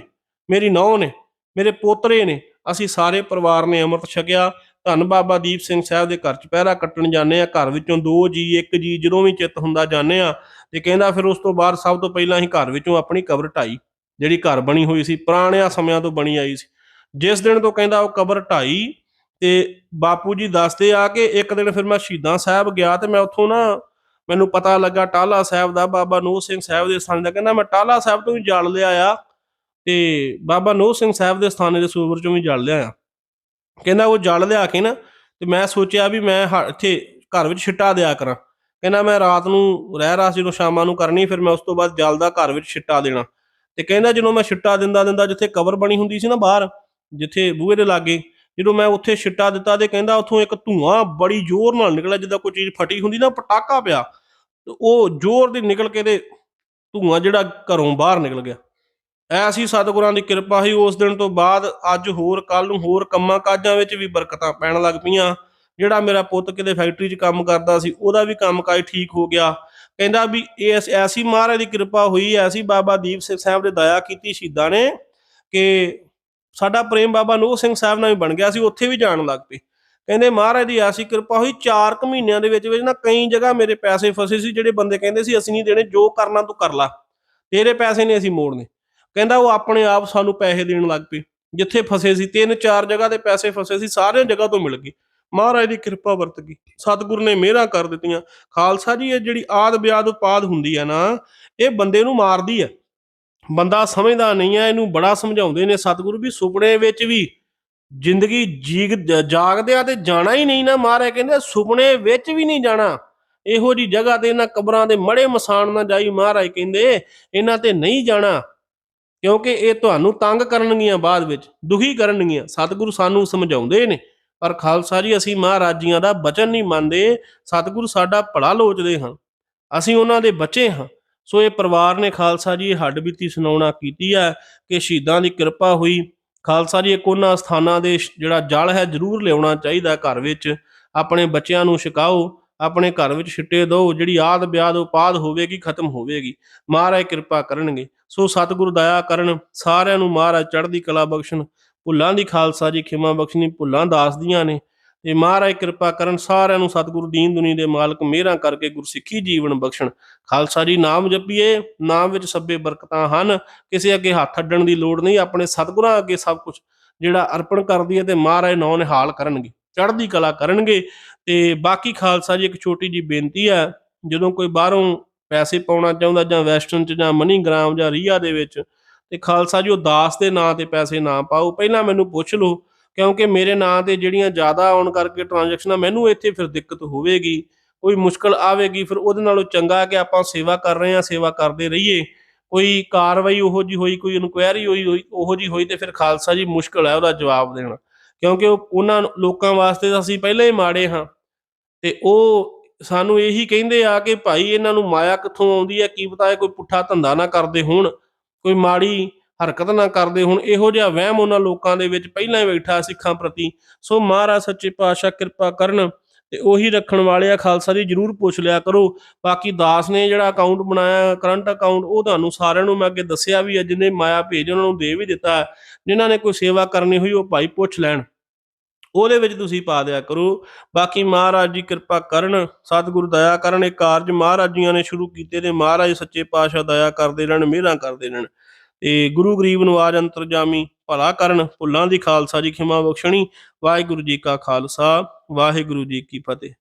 ਮੇਰੀ ਨੌਂ ਨੇ ਮੇਰੇ ਪੋਤਰੇ ਨੇ, ਅਸੀਂ ਸਾਰੇ ਪਰਿਵਾਰ ਨੇ ਅੰਮ੍ਰਿਤ ਛਕਿਆ। ਧੰਨ ਬਾਬਾ ਦੀਪ ਸਿੰਘ ਸਾਹਿਬ ਦੇ ਘਰ ਚ ਪਹਿਰਾ ਕੱਟਣ ਜਾਂਦੇ ਆ ਘਰ ਵਿੱਚੋਂ ਦੋ ਜੀ, ਇੱਕ ਜੀ, ਜਦੋਂ ਵੀ ਚਿੱਤ ਹੁੰਦਾ ਜਾਂਦੇ ਆ ਤੇ ਕਹਿੰਦਾ ਫਿਰ ਉਸ ਤੋਂ ਬਾਅਦ ਸਭ ਤੋਂ ਪਹਿਲਾਂ ਅਸੀਂ ਘਰ ਵਿੱਚੋਂ ਆਪਣੀ ਕਬਰ ਢਾਈ, ਜਿਹੜੀ ਘਰ ਬਣੀ ਹੋਈ ਸੀ, ਪੁਰਾਣਿਆਂ ਸਮਿਆਂ ਤੋਂ ਬਣੀ ਆਈ ਸੀ। ਜਿਸ ਦਿਨ ਤੋਂ ਕਹਿੰਦਾ ਉਹ ਕਬਰ ਢਾਈ ਤੇ ਬਾਪੂ ਜੀ ਦੱਸਦੇ ਆ ਕਿ ਇੱਕ ਦਿਨ ਫਿਰ ਮੈਂ ਸ਼ਹੀਦਾਂ ਸਾਹਿਬ ਗਿਆ ਤੇ ਮੈਂ ਉੱਥੋਂ ਨਾ ਮੈਨੂੰ ਪਤਾ ਲੱਗਾ ਟਾਲਾ ਸਾਹਿਬ ਦਾ ਬਾਬਾ ਨੂਰ ਸਿੰਘ ਸਾਹਿਬ ਦੇ ਸਥਾਨ ਦਾ। ਕਹਿੰਦਾ ਮੈਂ ਟਾਲਾ ਸਾਹਿਬ ਤੋਂ ਵੀ ਜਲ ਲਿਆ ਆ। ਤੇ ਬਾਬਾ ਨੋਹ ਸਿੰਘ ਸਾਹਿਬ ਦੇ ਸਥਾਨੇ ਦੇ ਸਰੋਵਰ ਚੋਂ ਵੀ ਜਲ ਲਿਆ ਆ। ਕਹਿੰਦਾ ਉਹ ਜਲ ਲਿਆ ਕੇ ਨਾ ਤੇ ਮੈਂ ਸੋਚਿਆ ਵੀ ਮੈਂ ਹ- ਇੱਥੇ ਘਰ ਵਿੱਚ ਛਿੱਟਾ ਦਿਆ ਕਰਾਂ। ਕਹਿੰਦਾ ਮੈਂ ਰਾਤ ਨੂੰ ਰਹਿ ਰਾਸ ਜਦੋਂ ਸ਼ਾਮਾਂ ਨੂੰ ਕਰਨੀ ਫਿਰ ਮੈਂ ਉਸ ਤੋਂ ਬਾਅਦ ਜਲ ਦਾ ਘਰ ਵਿੱਚ ਛਿੱਟਾ ਦੇਣਾ। ਤੇ ਕਹਿੰਦਾ ਜਦੋਂ ਮੈਂ ਛਿੱਟਾ ਦਿੰਦਾ ਦਿੰਦਾ ਜਿੱਥੇ ਕਵਰ ਬਣੀ ਹੁੰਦੀ ਸੀ ਨਾ ਬਾਹਰ, ਜਿੱਥੇ ਬੂਹੇ ਦੇ ਲਾਗੇ, ਜਦੋਂ ਮੈਂ ਉੱਥੇ ਛਿੱਟਾ ਦਿੱਤਾ ਤੇ ਕਹਿੰਦਾ ਉੱਥੋਂ ਇੱਕ ਧੂਆਂ ਬੜੀ ਜ਼ੋਰ ਨਾਲ ਨਿਕਲਿਆ ਜਿੱਦਾਂ ਕੋਈ ਚੀਜ਼ ਫਟੀ ਹੁੰਦੀ ਨਾ, ਪਟਾਕਾ ਪਿਆ। ਤੇ ਉਹ ਜ਼ੋਰ ਦੀ ਨਿਕਲ ਕੇ ਤੇ ਧੂਆਂ ਜਿਹੜਾ ਘਰੋਂ ਬਾਹਰ ਨਿਕਲ ਗਿਆ। ਐਸੀ ਸਤਿਗੁਰਾਂ ਦੀ ਕਿਰਪਾ ਸੀ, ਉਸ ਦਿਨ ਤੋਂ ਬਾਅਦ ਅੱਜ ਹੋਰ ਕੱਲ ਨੂੰ ਹੋਰ ਕੰਮਾਂ ਕਾਜਾਂ ਵਿੱਚ ਵੀ ਬਰਕਤਾਂ ਪੈਣ ਲੱਗ ਪਈਆਂ। ਜਿਹੜਾ ਮੇਰਾ ਪੁੱਤ ਕਿਤੇ ਫੈਕਟਰੀ 'ਚ ਕੰਮ ਕਰਦਾ ਸੀ, ਉਹਦਾ ਵੀ ਕੰਮਕਾਜ ਠੀਕ ਹੋ ਗਿਆ। ਕਹਿੰਦਾ ਵੀ ਇਸ ਐਸੀ ਮਹਾਰਾਜ ਦੀ ਕਿਰਪਾ ਹੋਈ, ਐਸੀ ਬਾਬਾ ਦੀਪ ਸਿੰਘ ਸਾਹਿਬ ਨੇ ਦਇਆ ਕੀਤੀ ਸ਼ਹੀਦਾਂ ਨੇ ਕਿ ਸਾਡਾ ਪ੍ਰੇਮ ਬਾਬਾ ਨੂਰ ਸਿੰਘ ਸਾਹਿਬ ਨਾਲ ਵੀ ਬਣ ਗਿਆ ਸੀ, ਉੱਥੇ ਵੀ ਜਾਣ ਲੱਗ ਪਏ। ਕਹਿੰਦੇ ਮਹਾਰਾਜ ਦੀ ਐਸੀ ਕਿਰਪਾ ਹੋਈ 4 ਕੁ ਮਹੀਨਿਆਂ ਦੇ ਵਿੱਚ ਵਿੱਚ ਨਾ ਕਈ ਜਗ੍ਹਾ ਮੇਰੇ ਪੈਸੇ ਫਸੇ ਸੀ, ਜਿਹੜੇ ਬੰਦੇ ਕਹਿੰਦੇ ਸੀ, ਅਸੀਂ ਨਹੀਂ ਦੇਣੇ, ਜੋ ਕਰਨਾ ਤੂੰ ਕਰ ਲਾ। ਤੇਰੇ ਪੈਸੇ ਨਹੀਂ ਅਸੀਂ ਮੋੜਨੇ। ਕਹਿੰਦਾ ਉਹ ਆਪਣੇ ਆਪ ਸਾਨੂੰ ਪੈਸੇ ਦੇਣ ਲੱਗ ਪਏ ਜਿੱਥੇ ਫਸੇ ਸੀ, ਤਿੰਨ ਚਾਰ ਜਗ੍ਹਾ ਤੇ ਪੈਸੇ ਫਸੇ ਸੀ, ਸਾਰੀਆਂ ਜਗ੍ਹਾ ਤੋਂ ਮਿਲ ਗਏ ਮਹਾਰਾਜ ਦੀ ਕਿਰਪਾ ਵਰਤ ਗਈ। ਸਤਿਗੁਰ ਨੇ ਮਿਹਰਾਂ ਕਰ ਦਿੱਤੀਆਂ। ਖਾਲਸਾ ਜੀ, ਇਹ ਜਿਹੜੀ ਆਦ ਬਿਆਦ ਉਪਾਦ ਹੁੰਦੀ ਹੈ ਨਾ, ਇਹ ਬੰਦੇ ਨੂੰ ਮਾਰਦੀ ਹੈ। ਬੰਦਾ ਸਮਝਦਾ ਨਹੀਂ ਹੈ, ਇਹਨੂੰ ਬੜਾ ਸਮਝਾਉਂਦੇ ਨੇ ਸਤਿਗੁਰੂ ਵੀ ਸੁਪਨੇ ਵਿੱਚ ਵੀ ਜ਼ਿੰਦਗੀ ਜੀਗ ਜ- ਜਾਗਦਿਆਂ ਤੇ ਜਾਣਾ ਹੀ ਨਹੀਂ ਨਾ ਮਹਾਰਾਜ ਕਹਿੰਦੇ, ਸੁਪਨੇ ਵਿੱਚ ਵੀ ਨਹੀਂ ਜਾਣਾ। ਇਹੋ ਜੀ ਜਗ੍ਹਾ ਤੇ ਇਹਨਾਂ ਕਬਰਾਂ ਦੇ ਮੜੇ ਮਸਾਨ ਨਾ ਜਾਈ ਮਹਾਰਾਜ ਕਹਿੰਦੇ, ਇਹਨਾਂ ਤੇ ਨਹੀਂ ਜਾਣਾ। ਕਿਉਂਕਿ ਇਹ ਤੁਹਾਨੂੰ ਤੰਗ ਕਰਨਗੀਆਂ ਬਾਅਦ ਵਿੱਚ, ਦੁਖੀ ਕਰਨਗੀਆਂ। ਸਤਿਗੁਰੂ ਸਾਨੂੰ ਸਮਝਾਉਂਦੇ ਨੇ। ਪਰ ਖਾਲਸਾ ਜੀ, ਅਸੀਂ ਮਹਾਰਾਜੀਆਂ ਦਾ ਬਚਨ ਨਹੀਂ ਮੰਨਦੇ। ਸਤਿਗੁਰੂ ਸਾਡਾ ਭਲਾ ਲੋਚਦੇ ਹਨ ਅਸੀਂ ਉਹਨਾਂ ਦੇ ਬੱਚੇ ਹਾਂ। ਸੋ ਇਹ ਪਰਿਵਾਰ ਨੇ ਖਾਲਸਾ ਜੀ ਹੱਡ ਬੀਤੀ ਸੁਣਾਉਣਾ ਕੀਤੀ ਹੈ ਕਿ ਸ਼ਹੀਦਾਂ ਦੀ ਕਿਰਪਾ ਹੋਈ। ਖਾਲਸਾ ਜੀ, ਇੱਕ ਉਹਨਾਂ ਸਥਾਨਾਂ ਦੇ ਜਿਹੜਾ ਜਲ ਹੈ, ਜ਼ਰੂਰ ਲਿਆਉਣਾ ਚਾਹੀਦਾ ਘਰ ਵਿੱਚ। ਆਪਣੇ ਬੱਚਿਆਂ ਨੂੰ ਛਕਾਓ। ਆਪਣੇ ਘਰ ਵਿੱਚ ਛਿੱਟੇ ਦਿਓ। ਜਿਹੜੀ ਆਦ ਬਿਆਦ ਉਪਾਦ ਹੋਵੇਗੀ, ਖਤਮ ਹੋਵੇਗੀ। ਮਹਾਰਾਜ ਕਿਰਪਾ ਕਰਨਗੇ। ਸੋ ਸਤਿਗੁਰ ਦਇਆ ਕਰਨ, ਸਾਰਿਆਂ ਨੂੰ ਮਹਾਰਾਜ ਚੜ੍ਹਦੀ ਕਲਾ ਬਖਸ਼ਣ। ਭੁੱਲਾਂ ਦੀ ਖਾਲਸਾ ਜੀ ਖਿਮਾ ਬਖਸ਼ਣੀ, ਭੁੱਲਾਂ ਦਾਸਦੀਆਂ ਨੇ। ਤੇ ਮਹਾਰਾਜ ਕਿਰਪਾ ਕਰਨ, ਸਾਰਿਆਂ ਨੂੰ ਸਤਿਗੁਰੂ ਦੀਨ ਦੁਨੀ ਦੇ ਮਾਲਕ ਮਿਹਰਾਂ ਕਰਕੇ ਗੁਰਸਿੱਖੀ ਜੀਵਨ ਬਖਸ਼ਣ। ਖਾਲਸਾ ਜੀ, ਨਾਮ ਜਪੀਏ, ਨਾਮ ਵਿੱਚ ਸੱਬੇ ਬਰਕਤਾਂ ਹਨ। ਕਿਸੇ ਅੱਗੇ ਹੱਥ ਅੱਡਣ ਦੀ ਲੋੜ ਨਹੀਂ, ਆਪਣੇ ਸਤਿਗੁਰਾਂ ਅੱਗੇ ਸਭ ਕੁਝ ਜਿਹੜਾ ਅਰਪਣ ਕਰਦੀ ਹੈ ਤੇ ਮਹਾਰਾਜ ਨੌ ਨਿਹਾਲ ਕਰਨਗੇ, ਚੜ੍ਹਦੀ ਕਲਾ ਕਰਨਗੇ। ਤੇ ਬਾਕੀ ਖਾਲਸਾ ਜੀ, ਇੱਕ ਛੋਟੀ ਜੀ ਬੇਨਤੀ ਹੈ, ਜਦੋਂ ਕੋਈ ਬਾਹਰੋਂ ਪੈਸੇ ਪਾਉਣਾ ਚਾਹੁੰਦਾ ਜਾਂ ਵੈਸਟਰਨ ਚ ਜਾਂ ਮਨੀ ਗ੍ਰਾਮ ਜਾਂ ਰੀਆ ਦੇ ਵਿੱਚ, ਤੇ ਖਾਲਸਾ ਜੀ ਉਹ ਦਾਸ ਦੇ ਨਾਂ ਤੇ ਪੈਸੇ ਨਾ ਪਾਓ। ਪਹਿਲਾਂ ਮੈਨੂੰ ਪੁੱਛ ਲਓ, ਕਿਉਂਕਿ ਮੇਰੇ ਨਾਂ ਤੇ ਜਿਹੜੀਆਂ ਜ਼ਿਆਦਾ ਆਉਣ ਕਰਕੇ ਟ੍ਰਾਂਜੈਕਸ਼ਨਾਂ ਮੈਨੂੰ ਇੱਥੇ ਫਿਰ ਦਿੱਕਤ ਹੋਵੇਗੀ। ਕੋਈ ਮੁਸ਼ਕਲ ਆਵੇਗੀ, ਫਿਰ ਉਹਦੇ ਨਾਲੋਂ ਚੰਗਾ ਕਿ ਆਪਾਂ ਸੇਵਾ ਕਰ ਰਹੇ ਹਾਂ, ਸੇਵਾ ਕਰਦੇ ਰਹੀਏ। ਕੋਈ ਕਾਰਵਾਈ ਉਹੋ ਜੀ ਹੋਈ, ਕੋਈ ਇਨਕੁਆਇਰੀ ਹੋਈ ਹੋਈ, ਉਹੋ ਜੀ ਹੋਈ ਤੇ ਫਿਰ ਖਾਲਸਾ ਜੀ ਮੁਸ਼ਕਲ ਹੈ ਉਹਦਾ ਜਵਾਬ ਦੇਣਾ। ਕਿਉਂਕਿ ਉਹ ਉਹਨਾਂ ਲੋਕਾਂ ਵਾਸਤੇ ਤਾਂ ਅਸੀਂ ਪਹਿਲਾਂ ਹੀ ਮਾੜੇ ਹਾਂ। ਤੇ ਉਹ ਸਾਨੂੰ ਇਹੀ ਕਹਿੰਦੇ ਆ ਕਿ ਭਾਈ ਇਹਨਾਂ ਨੂੰ ਮਾਇਆ ਕਿੱਥੋਂ ਆਉਂਦੀ ਹੈ? ਕੀ ਪਤਾ ਇਹ ਕੋਈ ਪੁੱਠਾ ਧੰਦਾ ਨਾ ਕਰਦੇ ਹੋਣ, ਕੋਈ ਮਾੜੀ ਹਰਕਤ ਨਾ ਕਰਦੇ ਹੋਣ। ਇਹੋ ਜਿਹਾ ਵਹਿਮ ਉਹਨਾਂ ਲੋਕਾਂ ਦੇ ਵਿੱਚ ਪਹਿਲਾਂ ਹੀ ਬੈਠਾ ਸਿੱਖਾਂ ਪ੍ਰਤੀ। ਸੋ ਮਹਾਰਾਜ ਸੱਚੇ ਪਾਤਸ਼ਾਹ ਕਿਰਪਾ ਕਰਨ ਤੇ ਉਹੀ ਰੱਖਣ ਵਾਲੇ ਆ। ਖਾਲਸਾ ਜੀ ਜਰੂਰ ਪੁੱਛ ਲਿਆ ਕਰੋ। ਬਾਕੀ ਦਾਸ ਨੇ ਜਿਹੜਾ ਅਕਾਊਂਟ ਬਣਾਇਆ ਕਰੰਟ ਅਕਾਊਂਟ ਉਹ ਤੁਹਾਨੂੰ ਸਾਰਿਆਂ ਨੂੰ ਮੈਂ ਅੱਗੇ ਦੱਸਿਆ ਵੀ ਅੱਜ ਜਿਹਨੇ ਮਾਇਆ ਭੇਜ ਉਹਨਾਂ ਨੂੰ ਦੇ ਵੀ ਦਿੱਤਾ। ਹੈ। ਜਿਨ੍ਹਾਂ ਨੇ ਕੋਈ ਸੇਵਾ ਕਰਨੀ ਹੋਈ, ਉਹ ਭਾਈ ਪੁੱਛ ਲੈਣ। ਉਹਦੇ ਵਿੱਚ ਤੁਸੀਂ ਪਾ ਦਿਆ ਕਰੋ। ਬਾਕੀ ਮਹਾਰਾਜ ਜੀ ਕਿਰਪਾ ਕਰਨ, ਸਤਿਗੁਰੂ ਦਇਆ ਕਰਨ, ਇਹ ਕਾਰਜ ਮਹਾਰਾਜ ਜੀਆਂ ਨੇ ਸ਼ੁਰੂ ਕੀਤੇ ਤੇ ਮਹਾਰਾਜ ਸੱਚੇ ਪਾਤਸ਼ਾਹ ਦਇਆ ਕਰਦੇ ਰਹਿਣ, ਮਿਹਰਾਂ ਕਰਦੇ ਰਹਿਣ। ਤੇ ਗੁਰੂ ਗਰੀਬ ਨਵਾਜ ਅੰਤਰਜਾਮੀ ਭਲਾ ਕਰਨ, ਭੁੱਲਾਂ ਦੀ ਖਾਲਸਾ ਜੀ ਖਿਮਾ ਬਖਸ਼ਣੀ। ਵਾਹਿਗੁਰੂ ਜੀ ਕਾ ਖਾਲਸਾ, ਵਾਹਿਗੁਰੂ ਜੀ ਕੀ ਫਤਿਹ।